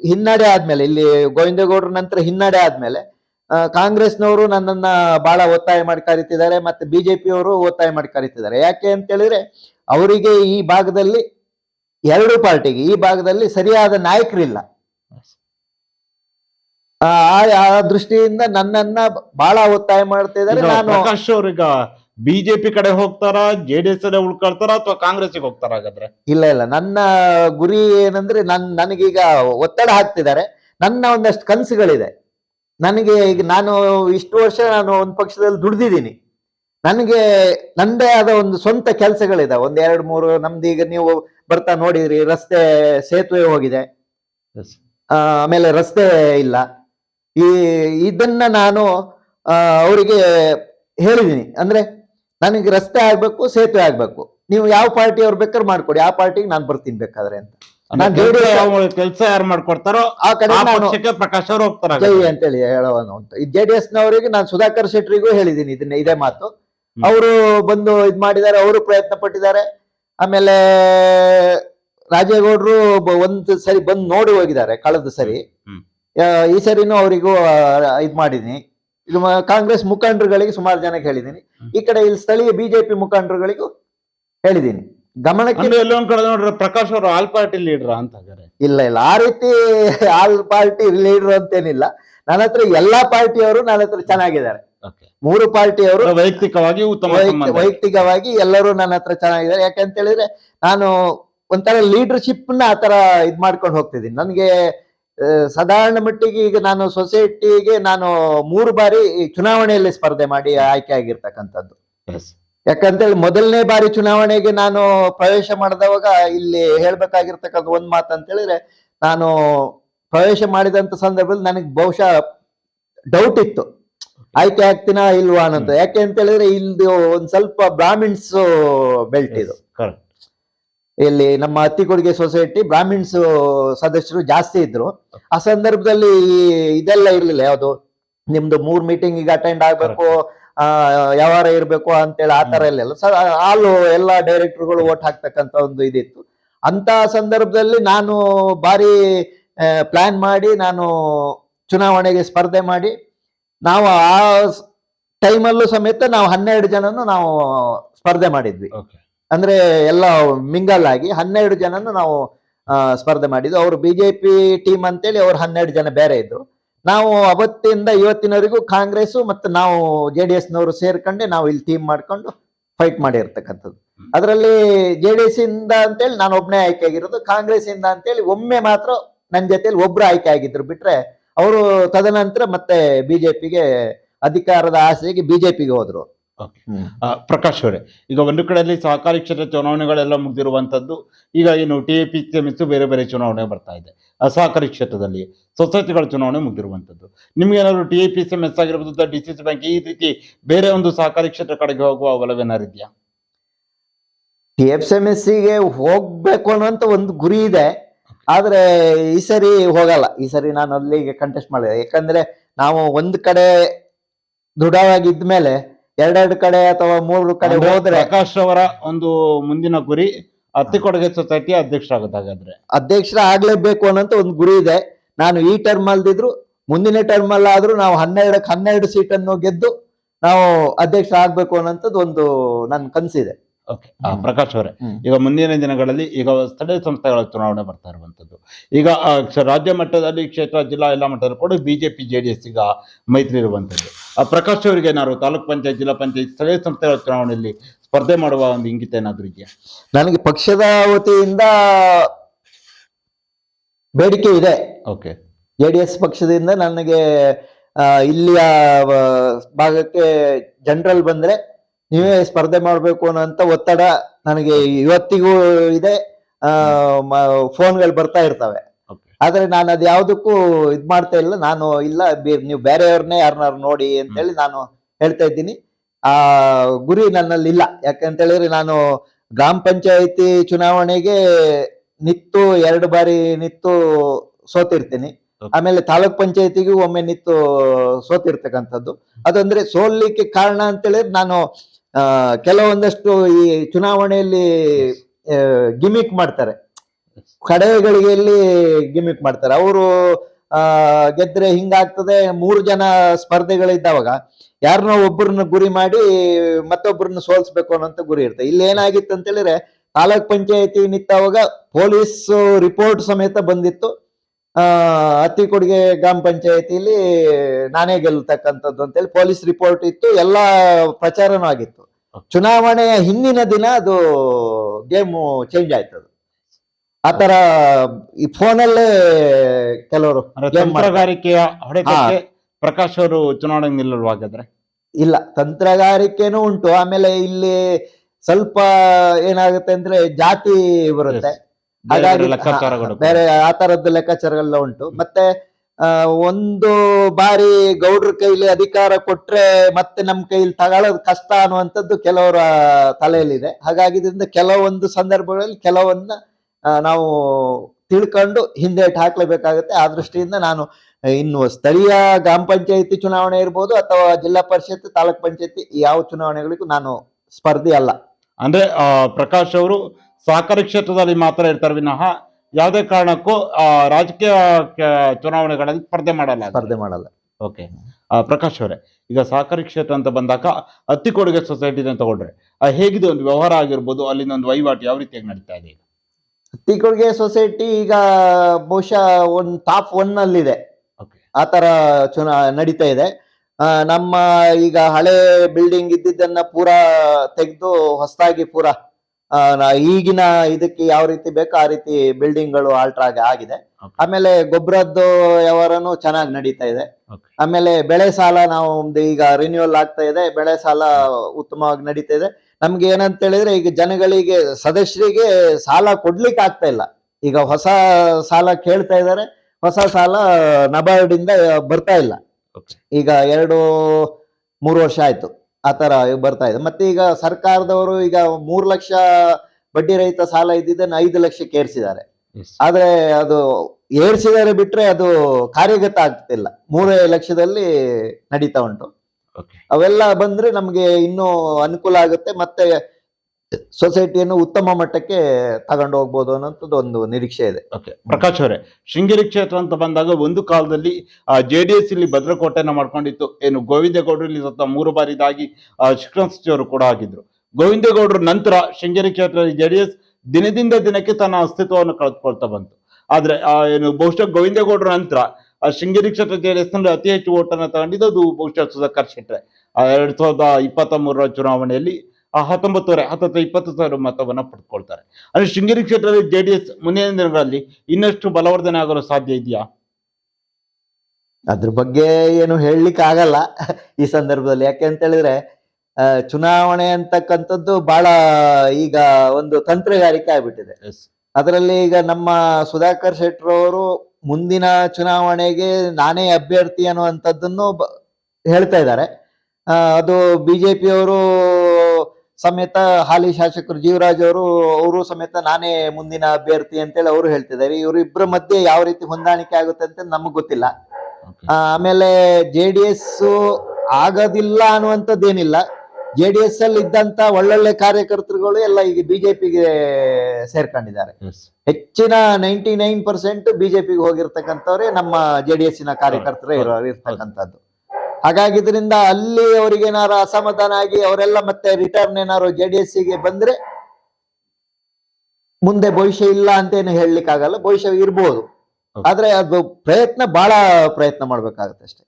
ಹಿನ್ನಡೆ ಆದ್ಮೇಲೆ ಇಲ್ಲಿ ಗೋವಿಂದೇಗೌಡರ ನಂತರ ಹಿನ್ನಡೆ ಆದ್ಮೇಲೆ ಕಾಂಗ್ರೆಸ್ನವರು ನನ್ನನ್ನ ಬಹಳ ಒತ್ತಾಯ ಮಾಡಿ ಕರೀತಿದ್ದಾರೆ ಮತ್ತೆ ಬಿಜೆಪಿಯವರು ಒತ್ತಾಯ ಮಾಡಿ ಕರೀತಿದ್ದಾರೆ. ಯಾಕೆ ಅಂತ ಹೇಳಿದ್ರೆ ಅವರಿಗೆ ಈ ಭಾಗದಲ್ಲಿ ಎರಡು ಪಾರ್ಟಿಗೆ ಈ ಭಾಗದಲ್ಲಿ ಸರಿಯಾದ ನಾಯಕರಿಲ್ಲ. ಆ ದೃಷ್ಟಿಯಿಂದ ನನ್ನನ್ನ ಬಹಳ ಒತ್ತಾಯ ಮಾಡ್ತಾ
ಇದ್ದಾರೆ.
ನಾನು
ಪ್ರಕಾಶ್ ಅವ್ರೀಗ ಬಿಜೆಪಿ ಕಡೆ ಹೋಗ್ತಾರಾ ಜೆಡಿಎಸ್ ಅಲ್ಲೇ ಉಳ್ಕೊಳ್ತಾರ ಅಥವಾ ಕಾಂಗ್ರೆಸ್ಗೆ ಹೋಗ್ತಾರ ಹಾಗಾದ್ರೆ?
ಇಲ್ಲ ಇಲ್ಲ. ನನ್ನ ಗುರಿ ಏನಂದ್ರೆ ನನ್ ನನಗೀಗ ಒತ್ತಡ ಹಾಕ್ತಿದ್ದಾರೆ. ನನ್ನ ಒಂದಷ್ಟು ಕನಸುಗಳಿದೆ. ನನಗೆ ಈಗ ನಾನು ಇಷ್ಟು ವರ್ಷ ನಾನು ಒಂದು ಪಕ್ಷದಲ್ಲಿ ದುಡ್ದಿದ್ದೀನಿ. ನನಗೆ ನಂದೇ ಆದ ಒಂದು ಸ್ವಂತ ಕೆಲಸಗಳಿದೆ. ಒಂದ್ ಎರಡು ಮೂರು ನಮ್ದು ಈಗ ನೀವು ಬರ್ತಾ ನೋಡಿದ್ರಿ ರಸ್ತೆ ಸೇತುವೆ ಹೋಗಿದೆ. ಆಮೇಲೆ ರಸ್ತೆ ಇಲ್ಲ. ಈ ಇದನ್ನ ನಾನು ಅವರಿಗೆ ಹೇಳಿದ್ದೀನಿ ಅಂದ್ರೆ ನನಗೆ ರಸ್ತೆ ಆಗ್ಬೇಕು ಸೇತುವೆ ಆಗ್ಬೇಕು. ನೀವು ಯಾವ ಪಾರ್ಟಿ ಅವ್ರು ಬೇಕಾದ್ರೆ ಮಾಡ್ಕೊಡಿ. ಆ ಪಾರ್ಟಿಗೆ ನಾನು ಬರ್ತೀನಿ ಬೇಕಾದ್ರೆ ಅಂತ.
ಕೆಲಸ ಯಾರು ಮಾಡ್ಕೊಡ್ತಾರೋ
ಆ ಕಡೆ
ಪ್ರಕಾಶ್ ಅವರು ಹೋಗ್ತಾರೆ
ಜೈ ಅಂತೇಳಿ ಹೇಳೋನು ಅಂತ. ಈ ಜೆ ಡಿ ಎಸ್ ನವರಿಗೆ ನಾನು ಸುಧಾಕರ್ ಶೆಟ್ರಿಗೂ ಹೇಳಿದ್ದೀನಿ ಇದನ್ನ ಇದೇ ಮಾತು. ಅವರು ಬಂದು ಇದ್ ಮಾಡಿದ್ದಾರೆ ಅವರು ಪ್ರಯತ್ನ ಪಟ್ಟಿದ್ದಾರೆ. ಆಮೇಲೆ ರಾಜೇಗೌಡರು ಒಂದ್ ಸರಿ ಬಂದು ನೋಡಿ ಹೋಗಿದ್ದಾರೆ ಕಳೆದ ಸರಿ. ಈ ಸರಿನೂ ಅವರಿಗೂ ಇದು ಮಾಡಿದೀನಿ. ಇದು ಕಾಂಗ್ರೆಸ್ ಮುಖಂಡರುಗಳಿಗೆ ಸುಮಾರು ಜನಕ್ಕೆ ಹೇಳಿದ್ದೀನಿ ಈ ಕಡೆ ಇಲ್ಲಿ ಸ್ಥಳೀಯ ಬಿಜೆಪಿ ಮುಖಂಡರುಗಳಿಗೂ ಹೇಳಿದ್ದೀನಿ ಗಮನಕ್ಕೆ
ಕಡೆ ನೋಡ್ರಿ ಪ್ರಕಾಶ್ ಅವರು ಆಲ್ ಪಾರ್ಟಿ ಲೀಡರ್ ಅಂತ
ಇಲ್ಲ ಇಲ್ಲ. ಆ ರೀತಿ [laughs] ಆಲ್ ಪಾರ್ಟಿ ಲೀಡರ್ ಅಂತೇನಿಲ್ಲ. ನನ್ನ ಹತ್ರ ಎಲ್ಲಾ ಪಾರ್ಟಿಯವರು ನನ್ನ ಹತ್ರ ಚೆನ್ನಾಗಿದ್ದಾರೆ. ಮೂರು ಪಾರ್ಟಿಯವರು
ವೈಯಕ್ತಿಕವಾಗಿ ಉತ್ತಮ
ವೈಯಕ್ತಿಕವಾಗಿ ಎಲ್ಲರೂ ನನ್ನ ಹತ್ರ ಚೆನ್ನಾಗಿದ್ದಾರೆ. ಯಾಕಂತ ಹೇಳಿದ್ರೆ ನಾನು ಒಂಥರ ಲೀಡರ್ಶಿಪ್ನ ಆತರ ಇದ್ ಮಾಡ್ಕೊಂಡು ಹೋಗ್ತಿದ್ದೀನಿ. ನನಗೆ ಸಾಧಾರಣ ಮಟ್ಟಿಗೆ ಈಗ ನಾನು ಸೊಸೈಟಿಗೆ ನಾನು ಮೂರು ಬಾರಿ ಚುನಾವಣೆಯಲ್ಲಿ ಸ್ಪರ್ಧೆ ಮಾಡಿ ಆಯ್ಕೆ ಆಗಿರ್ತಕ್ಕಂಥದ್ದು.
ಯಾಕಂತ
ಯಾಕಂತೇಳಿ ಮೊದಲನೇ ಬಾರಿ ಚುನಾವಣೆಗೆ ನಾನು ಪ್ರವೇಶ ಮಾಡಿದವಾಗ ಇಲ್ಲಿ ಹೇಳ್ಬೇಕಾಗಿರ್ತಕ್ಕಂಥ ಒಂದ್ ಮಾತು ಅಂತ ಹೇಳಿದ್ರೆ ನಾನು ಪ್ರವೇಶ ಮಾಡಿದಂತ ಸಂದರ್ಭದಲ್ಲಿ ನನಗೆ ಬಹುಶಃ ಡೌಟ್ ಇತ್ತು. ಆಯ್ಕೆ ಆಗ್ತೀನ ಇಲ್ವಾ ಅನ್ನೋದು. ಯಾಕೆ ಅಂತ ಹೇಳಿದ್ರೆ ಇಲ್ಲಿ ಒಂದ್ ಸ್ವಲ್ಪ ಬ್ರಾಹ್ಮಿಣ್ಸ್ ಬೆಲ್ಟ್ ಇದು. ಇಲ್ಲಿ ನಮ್ಮ ಹತ್ತಿಕೊಡುಗೆ ಸೊಸೈಟಿ ಬ್ರಾಹ್ಮಿಣ್ಸ್ ಸದಸ್ಯರು ಜಾಸ್ತಿ ಇದ್ರು. ಆ ಸಂದರ್ಭದಲ್ಲಿ ಇದೆಲ್ಲ ಇರ್ಲಿಲ್ಲ. ಯಾವುದು? ನಿಮ್ದು ಮೂರ್ ಮೀಟಿಂಗ್ ಈಗ ಅಟೆಂಡ್ ಆಗ್ಬೇಕು ಯಾವಾರ ಇರ್ಬೇಕು ಅಂತೇಳಿ ಆ ತರ ಎಲ್ಲ ಆಲು ಎಲ್ಲ ಡೈರೆಕ್ಟರ್ಗಳು ಓಟ್ ಹಾಕ್ತಕ್ಕಂತ ಒಂದು ಇದಿತ್ತು. ಅಂತ ಸಂದರ್ಭದಲ್ಲಿ ನಾನು ಬಾರಿ ಪ್ಲಾನ್ ಮಾಡಿ, ನಾನು ಚುನಾವಣೆಗೆ ಸ್ಪರ್ಧೆ ಮಾಡಿ, ನಾವು ಆ ಟೈಮಲ್ಲೂ ಸಮೇತ ನಾವು ಹನ್ನೆರಡು ಜನನು ನಾವು ಸ್ಪರ್ಧೆ ಮಾಡಿದ್ವಿ. ಅಂದ್ರೆ ಎಲ್ಲ ಮಿಂಗಲ್ ಆಗಿ ಹನ್ನೆರಡು ಜನನ ನಾವು ಸ್ಪರ್ಧೆ ಮಾಡಿದ್ದು. ಅವರು ಬಿಜೆಪಿ ಟೀಮ್ ಅಂತೇಳಿ ಅವ್ರು ಹನ್ನೆರಡು ಜನ ಬೇರೆ ಇದ್ರು. ನಾವು ಅವತ್ತಿಂದ ಇವತ್ತಿನವರೆಗೂ ಕಾಂಗ್ರೆಸ್ ಮತ್ತು ನಾವು ಜೆ ಡಿ ಎಸ್ನವರು ಸೇರ್ಕೊಂಡೆ ನಾವು ಇಲ್ಲಿ ಟೀಮ್ ಮಾಡ್ಕೊಂಡು ಫೈಟ್ ಮಾಡಿರ್ತಕ್ಕಂಥದ್ದು. ಅದರಲ್ಲಿ ಜೆ ಡಿ ಎಸ್ ಇಂದ ಅಂತೇಳಿ ನಾನು ಒಬ್ಬನೇ ಆಯ್ಕೆ ಆಗಿರೋದು. ಕಾಂಗ್ರೆಸ್ ಇಂದ ಅಂತೇಳಿ ಒಮ್ಮೆ ಮಾತ್ರ ನನ್ನ ಜೊತೆಲಿ ಒಬ್ರು ಆಯ್ಕೆ ಆಗಿದ್ರು ಬಿಟ್ರೆ ಅವರು ತದನಂತರ ಮತ್ತೆ ಬಿಜೆಪಿಗೆ ಅಧಿಕಾರದ ಆಸೆಗೆ ಬಿಜೆಪಿಗೆ ಹೋದ್ರು.
ಪ್ರಕಾಶ್ ಅವರೇ, ಈಗ ಒಂದು ಕಡೆಯಲ್ಲಿ ಸಹಕಾರಿ ಕ್ಷೇತ್ರ ಚುನಾವಣೆಗಳೆಲ್ಲ ಮುಗಿದಿರುವಂತದ್ದು ಈಗ ಏನು ಟಿ ಎ ಪಿ ಮಿತ್ತು ಬೇರೆ ಬೇರೆ ಚುನಾವಣೆ ಬರ್ತಾ ಇದೆ. ಸಹಕಾರಿ ಕ್ಷೇತ್ರದಲ್ಲಿ ಸೊಸೈಟಿಗಳ ಚುನಾವಣೆ ಮುಗಿದಿರುವಂತದ್ದು ನಿಮ್ಗೇನಾದ್ರು T A P C M S ಆಗಿರ್ಬೋದು ಡಿ ಸಿ ಸಿ ಬ್ಯಾಂಕ್ ಈ ರೀತಿ ಬೇರೆ ಒಂದು ಸಹಕಾರಿ ಕ್ಷೇತ್ರ ಕಡೆಗೆ ಹೋಗುವ ಒಲವೇನಾರು
T F C M S ಸಿಗೆ ಹೋಗ್ಬೇಕು ಅನ್ನುವಂಥ ಒಂದು ಗುರಿ ಇದೆ. ಆದರೆ ಈ ಸರಿ ಹೋಗಲ್ಲ. ಈ ಸರಿ ನಾನು ಅಲ್ಲಿಗೆ ಕಂಟೆಸ್ಟ್ ಮಾಡಿದೆ. ಯಾಕಂದ್ರೆ ನಾವು ಒಂದು ಕಡೆ ದೃಢವಾಗಿದ್ಮೇಲೆ ಎರಡೆರಡು ಕಡೆ ಅಥವಾ ಮೂರು ಕಡೆ ಹೋದ್ರೆ
ಪ್ರಕಾಶ್ ಅವರ ಒಂದು ಮುಂದಿನ ಗುರಿ ಅತ್ತಿಕೊಡುಗೆ ಸೊಸೈಟಿ ಅಧ್ಯಕ್ಷರಾಗುತ್ತೆ ಹಾಗಾದ್ರೆ
ಅಧ್ಯಕ್ಷರ ಆಗ್ಲೇಬೇಕು ಅನ್ನೋಂತ ಒಂದು ಗುರಿ ಇದೆ. ನಾನು ಈ ಟರ್ಮ್ ಅಲ್ದಿದ್ರು ಮುಂದಿನ ಟರ್ಮ್ ಅಲ್ಲಾದ್ರೂ ನಾವು ಹನ್ನೆರಡಕ್ಕೆ ಹನ್ನೆರಡು ಸೀಟನ್ನು ಗೆದ್ದು ನಾವು ಅಧ್ಯಕ್ಷ ಆಗ್ಬೇಕು ಅನ್ನೋಂಥದ್ದು ಒಂದು ನನ್ನ ಕನಸಿದೆ.
ಓಕೆ ಪ್ರಕಾಶ್ ಅವರೇ. ಈಗ ಮುಂದಿನ ದಿನಗಳಲ್ಲಿ ಈಗ ಸ್ಥಳೀಯ ಸಂಸ್ಥೆಗಳ ಚುನಾವಣೆ ಬರ್ತಾ ಇರುವಂತದ್ದು ಈಗ ರಾಜ್ಯ ಮಟ್ಟದಲ್ಲಿ ಕ್ಷೇತ್ರ ಜಿಲ್ಲಾ ಎಲ್ಲ ಮಟ್ಟದಲ್ಲಿ ಕೂಡ ಬಿಜೆಪಿ ಜೆಡಿಎಸ್ ಈಗ ಮೈತ್ರಿ ಇರುವಂತದ್ದು ಪ್ರಕಾಶ್ ಅವರಿಗೆ ಏನಾದ್ರು ತಾಲೂಕ್ ಪಂಚಾಯತ್ ಜಿಲ್ಲಾ ಪಂಚಾಯತ್ ಸ್ಥಳೀಯ ಸಂಸ್ಥೆಗಳ ಚುನಾವಣೆಯಲ್ಲಿ ಸ್ಪರ್ಧೆ ಮಾಡುವ ಒಂದು ಇಂಗಿತ ಏನಾದ್ರೂ ಇದೆಯಾ?
ನನಗೆ ಪಕ್ಷದ ವತಿಯಿಂದ ಬೇಡಿಕೆ ಇದೆ.
ಓಕೆ.
ಜೆ ಡಿ ಎಸ್ ಪಕ್ಷದಿಂದ ನನಗೆ ಆ, ಇಲ್ಲಿಯ ಆ, ಭಾಗಕ್ಕೆ ಜನರಲ್ ಬಂದ್ರೆ ನೀವೇ ಸ್ಪರ್ಧೆ ಮಾಡಬೇಕು ಅನ್ನೋಂತ ಒತ್ತಡ ನನಗೆ ಇವತ್ತಿಗೂ ಇದೆ. ಫೋನ್ಗಳು ಬರ್ತಾ ಇರ್ತವೆ. ಆದ್ರೆ ನಾನು ಅದ್ ಯಾವ್ದಕ್ಕೂ ಇದ್ ಮಾಡ್ತಾ ಇಲ್ಲ. ನಾನು ಇಲ್ಲ ನೀವು ಬೇರೆಯವ್ರನ್ನೇ ಯಾರನ್ನಾರು ನೋಡಿ ಅಂತೇಳಿ ನಾನು ಹೇಳ್ತಾ ಇದ್ದೀನಿ. ಆ ಗುರಿ ನನ್ನಲ್ಲಿ ಇಲ್ಲ. ಯಾಕಂತ ಹೇಳಿದ್ರೆ ನಾನು ಗ್ರಾಮ ಪಂಚಾಯಿತಿ ಚುನಾವಣೆಗೆ ನಿತ್ತು ಎರಡು ಬಾರಿ ನಿತ್ತು ಸೋತಿರ್ತೀನಿ. ಆಮೇಲೆ ತಾಲೂಕ್ ಪಂಚಾಯತಿಗೂ ಒಮ್ಮೆ ನಿತ್ತು ಸೋತಿರ್ತಕ್ಕಂಥದ್ದು. ಅದಂದ್ರೆ ಸೋಲ್ಲಿಕ್ಕೆ ಕಾರಣ ಅಂತ ಹೇಳಿದ್ರೆ ನಾನು ಆ, ಕೆಲವೊಂದಷ್ಟು ಈ ಚುನಾವಣೆಯಲ್ಲಿ ಗಿಮಿಕ್ ಮಾಡ್ತಾರೆ. ಕಡೆಗಳಿಗೆಯಲ್ಲಿ ಗಿಮಿಕ್ ಮಾಡ್ತಾರೆ. ಅವರು ಆ ಗೆದ್ರೆ ಹಿಂಗಾಗ್ತದೆ ಮೂರು ಜನ ಸ್ಪರ್ಧೆಗಳಿದ್ದಾವಾಗ ಯಾರನ್ನೋ ಒಬ್ಬರನ್ನ ಗುರಿ ಮಾಡಿ ಮತ್ತೊಬ್ಬರನ್ನ ಸೋಲ್ಸ್ಬೇಕು ಅನ್ನೋಂತ ಗುರಿ ಇರುತ್ತೆ. ಇಲ್ಲಿ ಏನಾಗಿತ್ತು ಅಂತ ಹೇಳಿದ್ರೆ ತಾಲೂಕ್ ಪಂಚಾಯತಿ ನಿಂತಾವಾಗ ಪೊಲೀಸ್ ರಿಪೋರ್ಟ್ ಸಮೇತ ಬಂದಿತ್ತು. ಆ ಅತ್ತಿ ಕೊಡುಗೆ ಗ್ರಾಮ ಪಂಚಾಯತಿಲಿ ನಾನೇ ಗೆಲ್ತಕ್ಕಂಥದ್ದು ಅಂತೇಳಿ ಪೊಲೀಸ್ ರಿಪೋರ್ಟ್ ಇತ್ತು ಎಲ್ಲಾ ಪ್ರಚಾರನೂ ಆಗಿತ್ತು. ಚುನಾವಣೆಯ ಹಿಂದಿನ ದಿನ ಅದು ಗೇಮು ಚೇಂಜ್ ಆಯ್ತದು. ಆತರ ಈ ಫೋನಲ್ಲೇ ಕೆಲವರು
ತಂತ್ರಗಾರಿಕೆಯ ಹೊಡೆತಕ್ಕೆ ಪ್ರಕಾಶ್ ಅವರು ಚುನಾವಣೆಗೆ ನಿಲ್ಲಲ್ವಾ ಹಾಗಾದ್ರೆ?
ಇಲ್ಲ ತಂತ್ರಗಾರಿಕೆನೂ ಉಂಟು. ಆಮೇಲೆ ಇಲ್ಲಿ ಸ್ವಲ್ಪ ಏನಾಗುತ್ತೆ ಅಂದ್ರೆ ಜಾತಿ ಬರುತ್ತೆ.
ಬೇರೆ
ಹಾಗಾಗಿ ಆ ತರದ್ದು ಲೆಕ್ಕಾಚಾರಗಳೆಲ್ಲ ಉಂಟು. ಮತ್ತೆ ಒಂದು ಬಾರಿ ಗೌಡ್ರ ಕೈಲಿ ಅಧಿಕಾರ ಕೊಟ್ರೆ ಮತ್ತೆ ನಮ್ ಕೈಲಿ ತಗೊಳ್ಳೋದು ಕಷ್ಟ ಅನ್ನುವಂಥದ್ದು ಕೆಲವರ ತಲೆಯಲ್ಲಿದೆ. ಹಾಗಾಗಿ ಇದರಿಂದ ಕೆಲವೊಂದು ಸಂದರ್ಭಗಳಲ್ಲಿ ಕೆಲವನ್ನ ನಾವು ತಿಳ್ಕೊಂಡು ಹಿಂದೇಟ್ ಹಾಕ್ಲೇಬೇಕಾಗುತ್ತೆ. ಆ ದೃಷ್ಟಿಯಿಂದ ನಾನು ಇನ್ನು ಸ್ಥಳೀಯ ಗ್ರಾಮ ಪಂಚಾಯಿತಿ ಚುನಾವಣೆ ಇರ್ಬೋದು ಅಥವಾ ಜಿಲ್ಲಾ ಪರಿಷತ್ ತಾಲೂಕ್ ಪಂಚಾಯತಿ ಯಾವ ಚುನಾವಣೆಗಳಿಗೂ ನಾನು ಸ್ಪರ್ಧಿ ಅಲ್ಲ.
ಅಂದ್ರೆ ಆ, ಪ್ರಕಾಶ್ ಅವರು ಸಹಕಾರಿ ಕ್ಷೇತ್ರದಲ್ಲಿ ಮಾತ್ರ ಇರ್ತಾರೆ ವಿನಃ ಯಾವುದೇ ಕಾರಣಕ್ಕೂ ಆ, ರಾಜಕೀಯ ಚುನಾವಣೆಗಳಲ್ಲಿ ಸ್ಪರ್ಧೆ ಮಾಡಲ್ಲ
ಸ್ಪರ್ಧೆ ಮಾಡಲ್ಲ.
ಓಕೆ. ಪ್ರಕಾಶ್ ಅವರೇ ಈಗ ಸಹಕಾರಿ ಕ್ಷೇತ್ರ ಅಂತ ಬಂದಾಗ ಅತ್ತಿ ಕೊಡುಗೆ ಸೊಸೈಟಿನ ತಗೊಂಡ್ರೆ ಆ, ಹೇಗಿದೆ ಒಂದು ವ್ಯವಹಾರ ಆಗಿರ್ಬೋದು ಅಲ್ಲಿನ ಒಂದು ವಹಿವಾಟು ಯಾವ ರೀತಿಯಾಗಿ ನಡೀತಾ ಇದೆ ಈಗ
ಹತ್ತಿಕೊಳ್ಗೆ ಸೊಸೈಟಿ ಈಗ ಬಹುಶಃ ಒಂದು ಟಾಪ್ ಒನ್ ಅಲ್ಲಿದೆ
ಇದೆ
ಆ ತರ ಚುನಾ ನಡೀತಾ ಇದೆ. ಆ, ನಮ್ಮ ಈಗ ಹಳೆ ಬಿಲ್ಡಿಂಗ್ ಇದ್ದಿದ್ದನ್ನ ಪೂರಾ ತೆಗೆದು ಹೊಸದಾಗಿ ಪೂರಾ ಈಗಿನ ಇದಕ್ಕೆ ಯಾವ ರೀತಿ ಬೇಕೋ ಆ ರೀತಿ ಬಿಲ್ಡಿಂಗ್ಗಳು ಆಲ್ಟರ್ ಆಗಿ ಆಗಿದೆ. ಆಮೇಲೆ ಗೊಬ್ಬರದ್ದು ವ್ಯವಹಾರನು ಚೆನ್ನಾಗಿ ನಡೀತಾ ಇದೆ. ಆಮೇಲೆ ಬೆಳೆ ಸಾಲ ನಾವು ಈಗ ರಿನ್ಯೂವಲ್ ಆಗ್ತಾ ಇದೆ. ಬೆಳೆ ಸಾಲ ಉತ್ತಮವಾಗಿ ನಡೀತಾ ಇದೆ. ನಮ್ಗೆ ಏನಂತ ಹೇಳಿದ್ರೆ ಈಗ ಜನಗಳಿಗೆ ಸದಸ್ಯರಿಗೆ ಸಾಲ ಕೊಡ್ಲಿಕ್ಕೆ ಆಗ್ತಾ ಇಲ್ಲ. ಈಗ ಹೊಸ ಸಾಲ ಕೇಳ್ತಾ ಇದ್ದಾರೆ. ಹೊಸ ಸಾಲ ನಬಾರ್ಡ್ ಇಂದ ಬರ್ತಾ ಇಲ್ಲ. ಈಗ ಎರಡು ಮೂರು ವರ್ಷ ಆಯ್ತು. ಆ ತರ ಬರ್ತಾ ಇದೆ. ಮತ್ತೆ ಈಗ ಸರ್ಕಾರದವರು ಈಗ ಮೂರು ಲಕ್ಷ ಬಡ್ಡಿ ರಹಿತ ಸಾಲ ಇದ್ದಿದ್ದನ್ನು ಐದು ಲಕ್ಷಕ್ಕೆ ಕೇರಿಸಿದ್ದಾರೆ ಆದ್ರೆ ಅದು ಏರ್ಸಿದ್ದಾರೆ ಬಿಟ್ರೆ ಅದು ಕಾರ್ಯಗತ ಆಗ್ತಿಲ್ಲ. ಮೂರೇ ಲಕ್ಷದಲ್ಲಿ ನಡೀತಾ ಉಂಟು. ಅವೆಲ್ಲ ಬಂದ್ರೆ ನಮ್ಗೆ ಇನ್ನೂ ಅನುಕೂಲ ಆಗುತ್ತೆ. ಮತ್ತೆ ಸೊಸೈಟಿಯನ್ನು ಉತ್ತಮ ಮಟ್ಟಕ್ಕೆ ತಗೊಂಡು ಹೋಗ್ಬೋದು ಅನ್ನೋಂಥದ್ದು ಒಂದು ನಿರೀಕ್ಷೆ ಇದೆ.
ಓಕೆ ಪ್ರಕಾಶ್ ಅವರೇ ಶೃಂಗೇರಿ ಕ್ಷೇತ್ರ ಅಂತ ಬಂದಾಗ ಒಂದು ಕಾಲದಲ್ಲಿ ಜೆ ಡಿ ಎಸ್ ಇಲ್ಲಿ ಭದ್ರಕೋಟೆನ ಮಾಡ್ಕೊಂಡಿತ್ತು. ಏನು ಗೋವಿಂದೇಗೌಡರು ಇಲ್ಲಿ ಸತ್ತ ಮೂರು ಬಾರಿ ಇದಾಗಿ ಶಿಕ್ಷಣ ಸಚಿವರು ಕೂಡ ಆಗಿದ್ರು. ಗೋವಿಂದೇಗೌಡರು ನಂತರ ಶೃಂಗೇರಿ ಕ್ಷೇತ್ರ ಜೆ ಡಿ ಎಸ್ ದಿನದಿಂದ ದಿನಕ್ಕೆ ತನ್ನ ಅಸ್ತಿತ್ವವನ್ನು ಕಳೆದುಕೊಳ್ತಾ ಬಂತು. ಆದ್ರೆ ಆ, ಏನು ಬಹುಶಃ ಗೋವಿಂದೇಗೌಡರ ನಂತರ ಆ ಶೃಂಗೇರಿ ಕ್ಷೇತ್ರ ಜೆಡಿಎಸ್ ಡಿ ನಲ್ಲಿ ಅತಿ ಹೆಚ್ಚು ಓಟನ್ನು ತಗೊಂಡಿದ್ದು ಅದು ಬಹುಶಃ ಸುಧಾಕರ್ ಶೆಟ್ರೆ. ಆ, ಎರಡ್ ಸಾವಿರದ ಇಪ್ಪತ್ತ ಮೂರರ ಚುನಾವಣೆಯಲ್ಲಿ ಆ ಹತ್ತೊಂಬತ್ತುವರೆ ಹತ್ತತ್ರ ಇಪ್ಪತ್ತು ಸಾವಿರ ಮತವನ್ನು ಪಡ್ಕೊಳ್ತಾರೆ. ಅಂದ್ರೆ ಶೃಂಗೇರಿ ಕ್ಷೇತ್ರದಲ್ಲಿ ಜೆಡಿಎಸ್ ಡಿ ಎಸ್ ಮುಂದಿನ ದಿನಗಳಲ್ಲಿ ಇನ್ನಷ್ಟು ಬಲವರ್ಧನೆ ಆಗಲು ಸಾಧ್ಯ ಇದೆಯಾ?
ಅದ್ರ ಬಗ್ಗೆ ಏನು ಹೇಳಲಿಕ್ಕೆ ಆಗಲ್ಲ ಈ ಸಂದರ್ಭದಲ್ಲಿ. ಯಾಕೆ ಅಂತ ಹೇಳಿದ್ರೆ ಚುನಾವಣೆ ಅಂತಕ್ಕಂಥದ್ದು ಬಹಳ ಈಗ ಒಂದು ತಂತ್ರಗಾರಿಕೆ ಆಗ್ಬಿಟ್ಟಿದೆ. ಅದರಲ್ಲಿ ಈಗ ನಮ್ಮ ಸುಧಾಕರ್ ಶೆಟ್ರ್ ಅವರು ಮುಂದಿನ ಚುನಾವಣೆಗೆ ನಾನೇ ಅಭ್ಯರ್ಥಿ ಅನ್ನುವಂಥದ್ದನ್ನು ಬ- ಹೇಳ್ತಾ ಇದ್ದಾರೆ. ಅದು ಬಿಜೆಪಿಯವರು ಸಮೇತ ಹಾಲಿ ಶಾಸಕರು ಜೀವರಾಜ್ ಅವರು ಅವರು ಸಮೇತ ನಾನೇ ಮುಂದಿನ ಅಭ್ಯರ್ಥಿ ಅಂತೇಳಿ ಅವರು ಹೇಳ್ತಿದ್ದಾರೆ. ಇವರು ಇಬ್ಬರ ಮಧ್ಯೆ ಯಾವ ರೀತಿ ಹೊಂದಾಣಿಕೆ ಆಗುತ್ತೆ ಅಂತ ನಮಗೆ ಗೊತ್ತಿಲ್ಲ. ಆಮೇಲೆ ಜೆ ಡಿ ಎಸ್ ಆಗೋದಿಲ್ಲ ಅನ್ನುವಂಥದ್ದೇನಿಲ್ಲ. ಜೆ ಡಿ ಎಸ್ ಅಲ್ಲಿ ಇದ್ದಂತ ಒಳ್ಳೊಳ್ಳೆ ಕಾರ್ಯಕರ್ತರುಗಳು ಎಲ್ಲ ಈಗ ಬಿಜೆಪಿಗೆ ಸೇರ್ಕೊಂಡಿದ್ದಾರೆ. ಹೆಚ್ಚಿನ ನೈಂಟಿ ನೈನ್ ಪರ್ಸೆಂಟ್ ಬಿಜೆಪಿಗೆ ಹೋಗಿರ್ತಕ್ಕಂಥವ್ರೆ ನಮ್ಮ ಜೆ ಡಿ ಎಸ್ಸಿನ ಕಾರ್ಯಕರ್ತರೇ ಇರೋ ಇರ್ತಕ್ಕಂಥದ್ದು. ಹಾಗಾಗಿ ಇದರಿಂದ ಅಲ್ಲಿ ಅವರಿಗೆ ಏನಾರು ಅಸಮಾಧಾನ ಆಗಿ ಅವರೆಲ್ಲ ಮತ್ತೆ ರಿಟರ್ನ್ ಏನಾರು ಜೆ ಡಿ ಎಸ್ಗೆ ಬಂದ್ರೆ ಮುಂದೆ ಭವಿಷ್ಯ ಇಲ್ಲ ಅಂತೇನು ಹೇಳಲಿಕ್ಕೆ ಆಗಲ್ಲ ಭವಿಷ್ಯ ಇರ್ಬೋದು. ಆದ್ರೆ ಅದು ಪ್ರಯತ್ನ ಬಹಳ ಪ್ರಯತ್ನ ಮಾಡ್ಬೇಕಾಗತ್ತೆ ಅಷ್ಟೇ.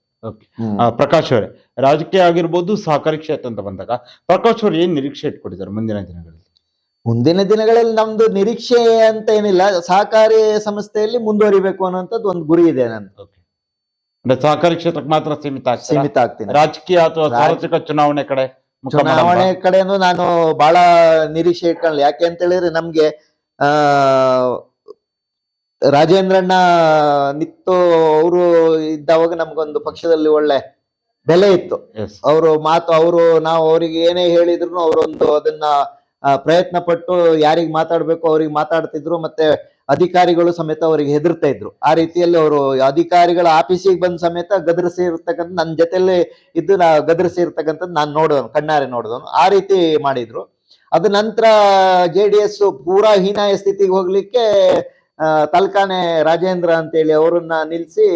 ಪ್ರಕಾಶ್ ಅವರೇ ರಾಜಕೀಯ ಆಗಿರ್ಬೋದು ಸಹಕಾರಿ ಕ್ಷೇತ್ರ ಅಂತ ಬಂದಾಗ ಪ್ರಕಾಶ್ ಅವರು ಏನ್ ನಿರೀಕ್ಷೆ ಇಟ್ಕೊಂಡಿದ್ದಾರೆ ಮುಂದಿನ ದಿನಗಳಲ್ಲಿ?
ಮುಂದಿನ ದಿನಗಳಲ್ಲಿ ನಮ್ದು ನಿರೀಕ್ಷೆ ಅಂತ ಏನಿಲ್ಲ ಸಹಕಾರಿ ಸಂಸ್ಥೆಯಲ್ಲಿ ಮುಂದುವರಿಬೇಕು ಅನ್ನೋಂಥದ್ದು ಒಂದು ಗುರಿ ಇದೆ
Okay. ಅಂದ್ರೆ ಸಹಕಾರಿ ಕ್ಷೇತ್ರಕ್ಕೆ ಮಾತ್ರ ಸೀಮಿತ
ಸೀಮಿತ ಆಗ್ತೀನಿ.
ರಾಜಕೀಯ ಅಥವಾ ಸಾರ್ವತ್ರಿಕ ಚುನಾವಣೆ ಕಡೆ
ಚುನಾವಣೆ
ಕಡೆನೂ
ಕಡೆನು ನಾನು ಬಹಳ ನಿರೀಕ್ಷೆ ಇಟ್ಕೊಳ್ಳಿ ಯಾಕೆ ಅಂತ ಹೇಳಿದ್ರೆ ನಮ್ಗೆ ಆ ರಾಜೇಂದ್ರಣ್ಣ ನಿತ್ತು ಅವರು ಇದ್ದಾವಾಗ ನಮ್ಗೊಂದು ಪಕ್ಷದಲ್ಲಿ ಒಳ್ಳೆ ಬೆಲೆ ಇತ್ತು. ಅವರು ಮಾತು ಅವರು ನಾವು ಅವರಿಗೆ ಏನೇ ಹೇಳಿದ್ರು ಅವರೊಂದು ಅದನ್ನ ಪ್ರಯತ್ನ ಪಟ್ಟು ಯಾರಿಗೆ ಮಾತಾಡ್ಬೇಕು ಅವ್ರಿಗೆ ಮಾತಾಡ್ತಿದ್ರು ಮತ್ತೆ ಅಧಿಕಾರಿಗಳು ಸಮೇತ ಅವರಿಗೆ ಹೆದರ್ತಾ ಇದ್ರು. ಆ ರೀತಿಯಲ್ಲಿ ಅವರು ಅಧಿಕಾರಿಗಳ ಆಫೀಸಿಗೆ ಬಂದ ಸಮೇತ ಗದರಿಸಿ ಇರ್ತಕ್ಕಂಥ ನನ್ನ ಜೊತೆಲ್ಲೇ ಇದ್ದು ನಾ ಗದರಿಸಿ ಇರ್ತಕ್ಕಂಥದ್ದು ನಾನು ನೋಡೋನು ಕಣ್ಣಾರೆ ನೋಡಿದವನು ಆ ರೀತಿ ಮಾಡಿದ್ರು. ಅದ ನಂತರ ಜೆ ಡಿ ಎಸ್ ಪೂರಾ ಹೀನಾಯ ಸ್ಥಿತಿಗೆ ಹೋಗ್ಲಿಕ್ಕೆ ತಲ್ಕಾನೆ ರಾಜೇಂದ್ರ ಅಂತೇಳಿ ಅವರನ್ನ ನಿಲ್ಸಿ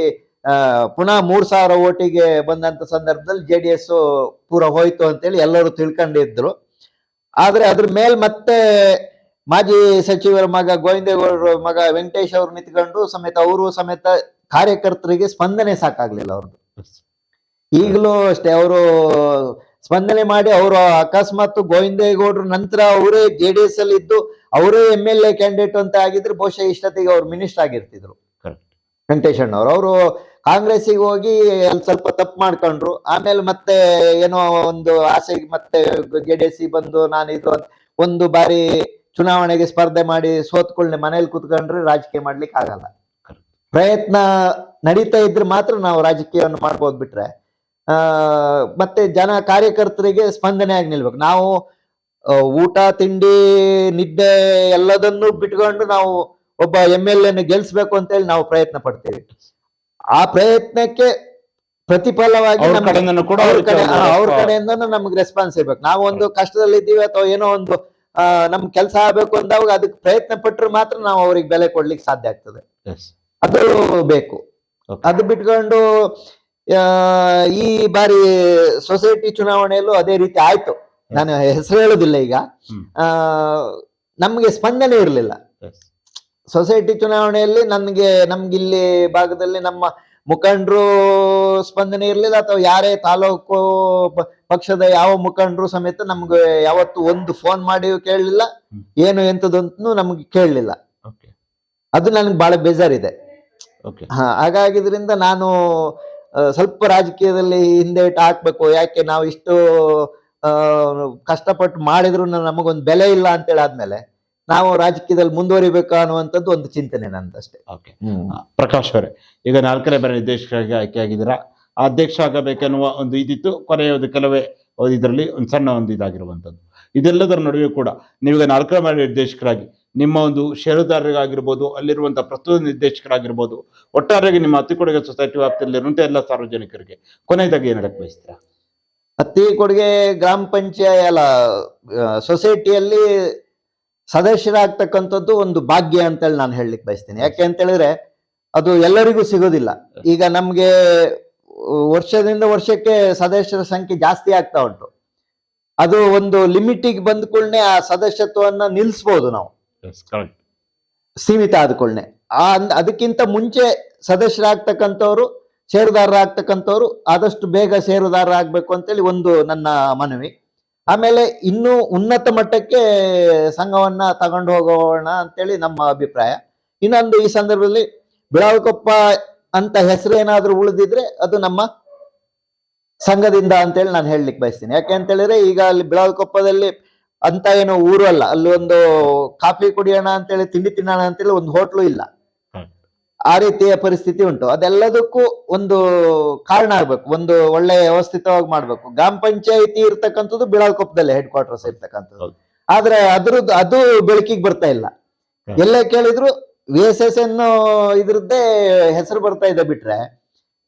ಆ, ಪುನಃ ಮೂರ್ ಸಾವಿರ ಓಟಿಗೆ ಬಂದಂತ ಸಂದರ್ಭದಲ್ಲಿ ಜೆ ಡಿ ಎಸ್ ಪೂರ ಹೋಯ್ತು ಅಂತೇಳಿ ಎಲ್ಲರೂ ತಿಳ್ಕೊಂಡಿದ್ರು. ಆದ್ರೆ ಅದ್ರ ಮೇಲ್ ಮತ್ತೆ ಮಾಜಿ ಸಚಿವರ ಮಗ ಗೋವಿಂದೇಗೌಡರ ಮಗ ವೆಂಕಟೇಶ್ ಅವರು ನಿಂತ್ಕೊಂಡು ಸಮೇತ ಅವರು ಸಮೇತ ಕಾರ್ಯಕರ್ತರಿಗೆ ಸ್ಪಂದನೆ ಸಾಕಾಗ್ಲಿಲ್ಲ ಅವ್ರದ್ದು ಈಗಲೂ ಅಷ್ಟೇ ಅವರು ಸ್ಪಂದನೆ ಮಾಡಿ ಅವರು ಅಕಸ್ಮಾತ್ ಗೋವಿಂದೇಗೌಡರ ನಂತರ ಅವರೇ ಜೆ ಡಿ ಎಸ್ ಅಲ್ಲಿ ಇದ್ದು ಅವರು ಎಂ ಎಲ್ ಎ ಕ್ಯಾಂಡಿಡೇಟ್ ಅಂತ ಆಗಿದ್ರೆ ಬಹುಶಃ ಇಷ್ಟೊತ್ತಿಗೆ ಅವ್ರು ಮಿನಿಸ್ಟರ್ ಆಗಿರ್ತಿದ್ರು.
Correct.
ವೆಂಕಟೇಶ್ ಅಣ್ಣವ್ರು. ಅವರು ಕಾಂಗ್ರೆಸ್ಸಿಗೆ ಹೋಗಿ ಅಲ್ಲಿ ಸ್ವಲ್ಪ ತಪ್ಪು ಮಾಡ್ಕೊಂಡ್ರು. ಆಮೇಲೆ ಮತ್ತೆ ಏನೋ ಒಂದು ಆಸೆಗೆ ಮತ್ತೆ ಜೆ ಡಿ ಎಸ್ ಬಂದು ನಾನು ಇದು ಒಂದು ಬಾರಿ ಚುನಾವಣೆಗೆ ಸ್ಪರ್ಧೆ ಮಾಡಿ ಸೋತ್ಕೊಳ್ಳೆ ಮನೇಲಿ ಕುತ್ಕೊಂಡ್ರೆ ರಾಜಕೀಯ ಮಾಡ್ಲಿಕ್ಕೆ ಆಗಲ್ಲ. ಪ್ರಯತ್ನ ನಡೀತಾ ಇದ್ರೆ ಮಾತ್ರ ನಾವು ರಾಜಕೀಯವನ್ನು ಮಾಡ್ಬೋದು ಬಿಟ್ರೆ. ಆ ಮತ್ತೆ ಜನ ಕಾರ್ಯಕರ್ತರಿಗೆ ಸ್ಪಂದನೆ ಆಗಿ ನಿಲ್ಬೇಕು. ನಾವು ಊಟ ತಿಂಡಿ ನಿದ್ದೆ ಎಲ್ಲದನ್ನು ಬಿಟ್ಕೊಂಡು ನಾವು ಒಬ್ಬ ಎಂ ಎಲ್ ಎನ್ ಗೆಲ್ಸ್ಬೇಕು ಅಂತೇಳಿ ನಾವು ಪ್ರಯತ್ನ ಪಡ್ತೀವಿ. ಆ ಪ್ರಯತ್ನಕ್ಕೆ ಪ್ರತಿಫಲವಾಗಿ
ಅವ್ರ
ಕಡೆಯಿಂದ ನಮ್ಗೆ ರೆಸ್ಪಾನ್ಸ್ ಇರ್ಬೇಕು. ನಾವು ಒಂದು ಕಷ್ಟದಲ್ಲಿ ಇದ್ದೀವಿ ಅಥವಾ ಏನೋ ಒಂದು ನಮ್ ಕೆಲಸ ಆಗ್ಬೇಕು ಅಂದಾಗ ಅದಕ್ಕೆ ಪ್ರಯತ್ನ ಪಟ್ಟರು ಮಾತ್ರ ನಾವು ಅವ್ರಿಗೆ ಬೆಲೆ ಕೊಡ್ಲಿಕ್ಕೆ ಸಾಧ್ಯ ಆಗ್ತದೆ. ಅದು ಬೇಕು. ಅದು ಬಿಟ್ಕೊಂಡು ಆ, ಈ ಬಾರಿ ಸೊಸೈಟಿ ಚುನಾವಣೆಯಲ್ಲೂ ಅದೇ ರೀತಿ ಆಯ್ತು. ನಾನು ಹೆಸರು ಹೇಳೋದಿಲ್ಲ ಈಗ.
ನಮಗೆ
ಆ ನಮ್ಗೆ ಸ್ಪಂದನೆ ಇರಲಿಲ್ಲ. ಸೊಸೈಟಿ ಚುನಾವಣೆಯಲ್ಲಿ ನನಗೆ ನಮ್ಗೆ ಇಲ್ಲಿ ಭಾಗದಲ್ಲಿ ನಮ್ಮ ಮುಖಂಡರು ಸ್ಪಂದನೆ ಇರಲಿಲ್ಲ ಅಥವಾ ಯಾರೇ ತಾಲೂಕು ಪಕ್ಷದ ಯಾವ ಮುಖಂಡರು ಸಮೇತ ನಮ್ಗೆ ಯಾವತ್ತು ಒಂದು ಫೋನ್ ಮಾಡಿ ಕೇಳಲಿಲ್ಲ. ಏನು ಎಂತದಂತೂ ನಮ್ಗೆ ಕೇಳಲಿಲ್ಲ. ಅದು ನನಗೆ ಬಹಳ ಬೇಜಾರಿದೆ. ಹಾ ಹಾಗಾಗಿದ್ರಿಂದ ನಾನು ಸ್ವಲ್ಪ ರಾಜಕೀಯದಲ್ಲಿ ಹಿಂದೆ ಹಾಕ್ಬೇಕು. ಯಾಕೆ ನಾವು ಇಷ್ಟು ಕಷ್ಟಪಟ್ಟು ಮಾಡಿದ್ರು ನಮಗೊಂದು ಬೆಲೆ ಇಲ್ಲ ಅಂತೇಳಿ ಆದ್ಮೇಲೆ ನಾವು ರಾಜಕೀಯದಲ್ಲಿ ಮುಂದುವರಿಬೇಕು ಅನ್ನುವಂಥದ್ದು ಒಂದು ಚಿಂತನೆ ನಂದಷ್ಟೇ.
ಓಕೆ ಪ್ರಕಾಶ್ ಅವರೇ ಈಗ ನಾಲ್ಕನೇ ಬಾರಿ ನಿರ್ದೇಶಕರಾಗಿ ಆಯ್ಕೆಯಾಗಿದ್ದೀರಾ ಅಧ್ಯಕ್ಷ ಆಗಬೇಕೆನ್ನುವ ಒಂದು ಇದಿತ್ತು ಕೊನೆಯ ಒಂದು ಕೆಲವೇ ಇದರಲ್ಲಿ ಒಂದು ಸಣ್ಣ ಒಂದು ಇದಾಗಿರುವಂಥದ್ದು. ಇದೆಲ್ಲದರ ನಡುವೆ ಕೂಡ ನೀವೀಗ ನಾಲ್ಕನೇ ಬಾರಿ ನಿರ್ದೇಶಕರಾಗಿ ನಿಮ್ಮ ಒಂದು ಷೇರುದಾರರಿಗಾಗಿರ್ಬೋದು ಅಲ್ಲಿರುವಂತಹ ಪ್ರಸ್ತುತ ನಿರ್ದೇಶಕರಾಗಿರ್ಬೋದು ಒಟ್ಟಾರೆಯಾಗಿ ನಿಮ್ಮ ಅತಿಕೊಡುಗೆ ಸೊಸೈಟಿ ವ್ಯಾಪ್ತಿಯಲ್ಲಿರುವಂತಹ ಎಲ್ಲ ಸಾರ್ವಜನಿಕರಿಗೆ ಕೊನೆಯದಾಗಿ ಏನು ಹೇಳಕ್ ಬಯಸ್ತೀರಾ?
ಅತಿ ಕೊಡುಗೆ ಗ್ರಾಮ ಪಂಚಾಯ ಅಲ್ಲ ಸೊಸೈಟಿಯಲ್ಲಿ ಸದಸ್ಯರಾಗ್ತಕ್ಕಂಥದ್ದು ಒಂದು ಭಾಗ್ಯ ಅಂತೇಳಿ ನಾನು ಹೇಳಲಿಕ್ಕೆ ಬಯಸ್ತೇನೆ. ಯಾಕೆ ಅಂತ ಹೇಳಿದ್ರೆ ಅದು ಎಲ್ಲರಿಗೂ ಸಿಗೋದಿಲ್ಲ. ಈಗ ನಮ್ಗೆ ವರ್ಷದಿಂದ ವರ್ಷಕ್ಕೆ ಸದಸ್ಯರ ಸಂಖ್ಯೆ ಜಾಸ್ತಿ ಆಗ್ತಾ ಉಂಟು. ಅದು ಒಂದು ಲಿಮಿಟಿಗೆ ಬಂದ ಕೂಡನೆ ಆ ಸದಸ್ಯತ್ವವನ್ನ ನಿಲ್ಲಿಸ್ಬೋದು ನಾವು. ಸೀಮಿತ ಆದ ಕೂಡನೆ ಆ ಅಂದ್- ಅದಕ್ಕಿಂತ ಮುಂಚೆ ಸದಸ್ಯರಾಗ್ತಕ್ಕಂಥವ್ರು ಷೇರುದಾರರಾಗ್ತಕ್ಕಂಥವ್ರು ಆದಷ್ಟು ಬೇಗ ಷೇರುದಾರರಾಗಬೇಕು ಅಂತೇಳಿ ಒಂದು ನನ್ನ ಮನವಿ. ಆಮೇಲೆ ಇನ್ನೂ ಉನ್ನತ ಮಟ್ಟಕ್ಕೆ ಸಂಘವನ್ನ ತಗೊಂಡು ಹೋಗೋಣ ಅಂತೇಳಿ ನಮ್ಮ ಅಭಿಪ್ರಾಯ. ಇನ್ನೊಂದು ಈ ಸಂದರ್ಭದಲ್ಲಿ ಬಿಳಾವಕೊಪ್ಪ ಅಂತ ಹೆಸರು ಏನಾದರೂ ಉಳಿದಿದ್ರೆ ಅದು ನಮ್ಮ ಸಂಘದಿಂದ ಅಂತೇಳಿ ನಾನು ಹೇಳಲಿಕ್ಕೆ ಬಯಸ್ತೀನಿ. ಯಾಕೆ ಅಂತ ಹೇಳಿದ್ರೆ ಈಗ ಅಲ್ಲಿ ಬಿಳಾವಕೊಪ್ಪದಲ್ಲಿ ಅಂತ ಏನು ಊರು ಅಲ್ಲ, ಅಲ್ಲಿ ಒಂದು ಕಾಫಿ ಕುಡಿಯೋಣ ಅಂತೇಳಿ, ತಿಂಡಿ ತಿನ್ನೋಣ ಅಂತೇಳಿ ಒಂದು ಹೋಟ್ಲು ಇಲ್ಲ. ಆ ರೀತಿಯ ಪರಿಸ್ಥಿತಿ ಉಂಟು. ಅದೆಲ್ಲದಕ್ಕೂ ಒಂದು ಕಾರಣ ಆಗ್ಬೇಕು. ಒಂದು ಒಳ್ಳೆ ವ್ಯವಸ್ಥಿತವಾಗಿ ಮಾಡ್ಬೇಕು. ಗ್ರಾಮ ಪಂಚಾಯಿತಿ ಇರ್ತಕ್ಕಂಥದ್ದು ಬಿಳಾಲ್ಕೊಪ್ಪದಲ್ಲಿ ಹೆಡ್ ಕ್ವಾರ್ಟರ್ಸ್ ಇರ್ತಕ್ಕಂಥದ್ದು. ಆದ್ರೆ ಅದ್ರದ್ದು ಅದು ಬೆಳಕಿಗೆ ಬರ್ತಾ ಇಲ್ಲ. ಎಲ್ಲ ಕೇಳಿದ್ರು ವಿ ಎಸ್ ಎಸ್ ಎನ್ ಇದ್ರದ್ದೇ ಹೆಸರು ಬರ್ತಾ ಇದೆ ಬಿಟ್ರೆ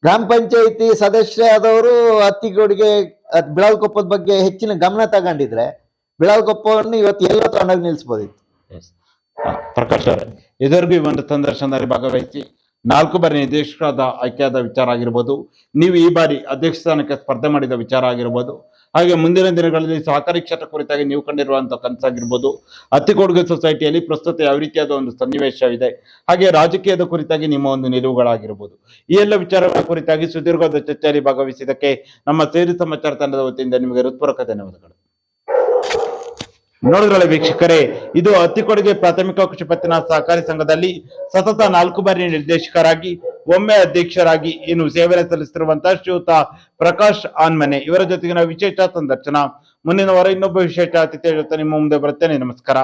ಗ್ರಾಮ ಪಂಚಾಯಿತಿ ಸದಸ್ಯರಾದವರು ಅತ್ತಿಗೋಡಿಗೆ ಕೊಡುಗೆ ಬಿಳಾಲ್ಕೊಪ್ಪದ ಬಗ್ಗೆ ಹೆಚ್ಚಿನ ಗಮನ ತಗೊಂಡಿದ್ರೆ ಬಿಳಾಲ್ಕೊಪ್ಪವನ್ನು ಇವತ್ತು ಎಲ್ಲ ತಗೊಂಡಾಗ ನಿಲ್ಸ್ಬೋದಿತ್ತು.
ಪ್ರಕಾಶ್ ಅವರೇ. ಇದುವರೆಗೂ ಈ ಒಂದು ಸಂದರ್ಶನದಲ್ಲಿ ಭಾಗವಹಿಸಿ ನಾಲ್ಕು ಬಾರಿ ನಿರ್ದೇಶಕರಾದ ಆಯ್ಕೆಯಾದ ವಿಚಾರ ಆಗಿರ್ಬೋದು, ನೀವು ಈ ಬಾರಿ ಅಧ್ಯಕ್ಷ ಸ್ಥಾನಕ್ಕೆ ಸ್ಪರ್ಧೆ ಮಾಡಿದ ವಿಚಾರ ಆಗಿರ್ಬೋದು, ಹಾಗೆ ಮುಂದಿನ ದಿನಗಳಲ್ಲಿ ಸಹಕಾರಿ ಕ್ಷೇತ್ರ ಕುರಿತಾಗಿ ನೀವು ಕಂಡಿರುವಂತಹ ಕನಸಾಗಿರ್ಬೋದು, ಅತ್ತಿಕೊಡುಗೆ ಸೊಸೈಟಿಯಲ್ಲಿ ಪ್ರಸ್ತುತ ಯಾವ ರೀತಿಯಾದ ಒಂದು ಸನ್ನಿವೇಶವಿದೆ, ಹಾಗೆ ರಾಜಕೀಯದ ಕುರಿತಾಗಿ ನಿಮ್ಮ ಒಂದು ನಿಲುವುಗಳಾಗಿರ್ಬೋದು. ಈ ಎಲ್ಲ ವಿಚಾರಗಳ ಕುರಿತಾಗಿ ಸುದೀರ್ಘವಾದ ಚರ್ಚೆಯಲ್ಲಿ ಭಾಗವಹಿಸಿದ್ದಕ್ಕೆ ನಮ್ಮ ಸೇರಿ ಸಮಾಚಾರ ತಂಡದ ವತಿಯಿಂದ ನಿಮಗೆ ಹೃತ್ಪೂರ್ವಕ ಧನ್ಯವಾದಗಳು. ನೋಡಿದ್ರಲ್ಲ ವೀಕ್ಷಕರೇ, ಇದು ಅತ್ತಿಕೊಡುಗೆ ಪ್ರಾಥಮಿಕ ಕೃಷಿ ಪತ್ತಿನ ಸಹಕಾರಿ ಸಂಘದಲ್ಲಿ ಸತತ ನಾಲ್ಕು ಬಾರಿ ನಿರ್ದೇಶಕರಾಗಿ, ಒಮ್ಮೆ ಅಧ್ಯಕ್ಷರಾಗಿ ಏನು ಸೇವೆ ಸಲ್ಲಿಸುತ್ತಿರುವಂತಹ ಶ್ರೀಯುತ ಪ್ರಕಾಶ್ ಆನ್ಮನೆ. ಇವರ ಜೊತೆಗಿನ ವಿಶೇಷ ಸಂದರ್ಶನ. ಮುಂದಿನ ವಾರ ಇನ್ನೊಬ್ಬ ವಿಶೇಷ ಅತಿಥಿಯ ಜೊತೆ ನಿಮ್ಮ ಮುಂದೆ ಬರುತ್ತೇನೆ. ನಮಸ್ಕಾರ.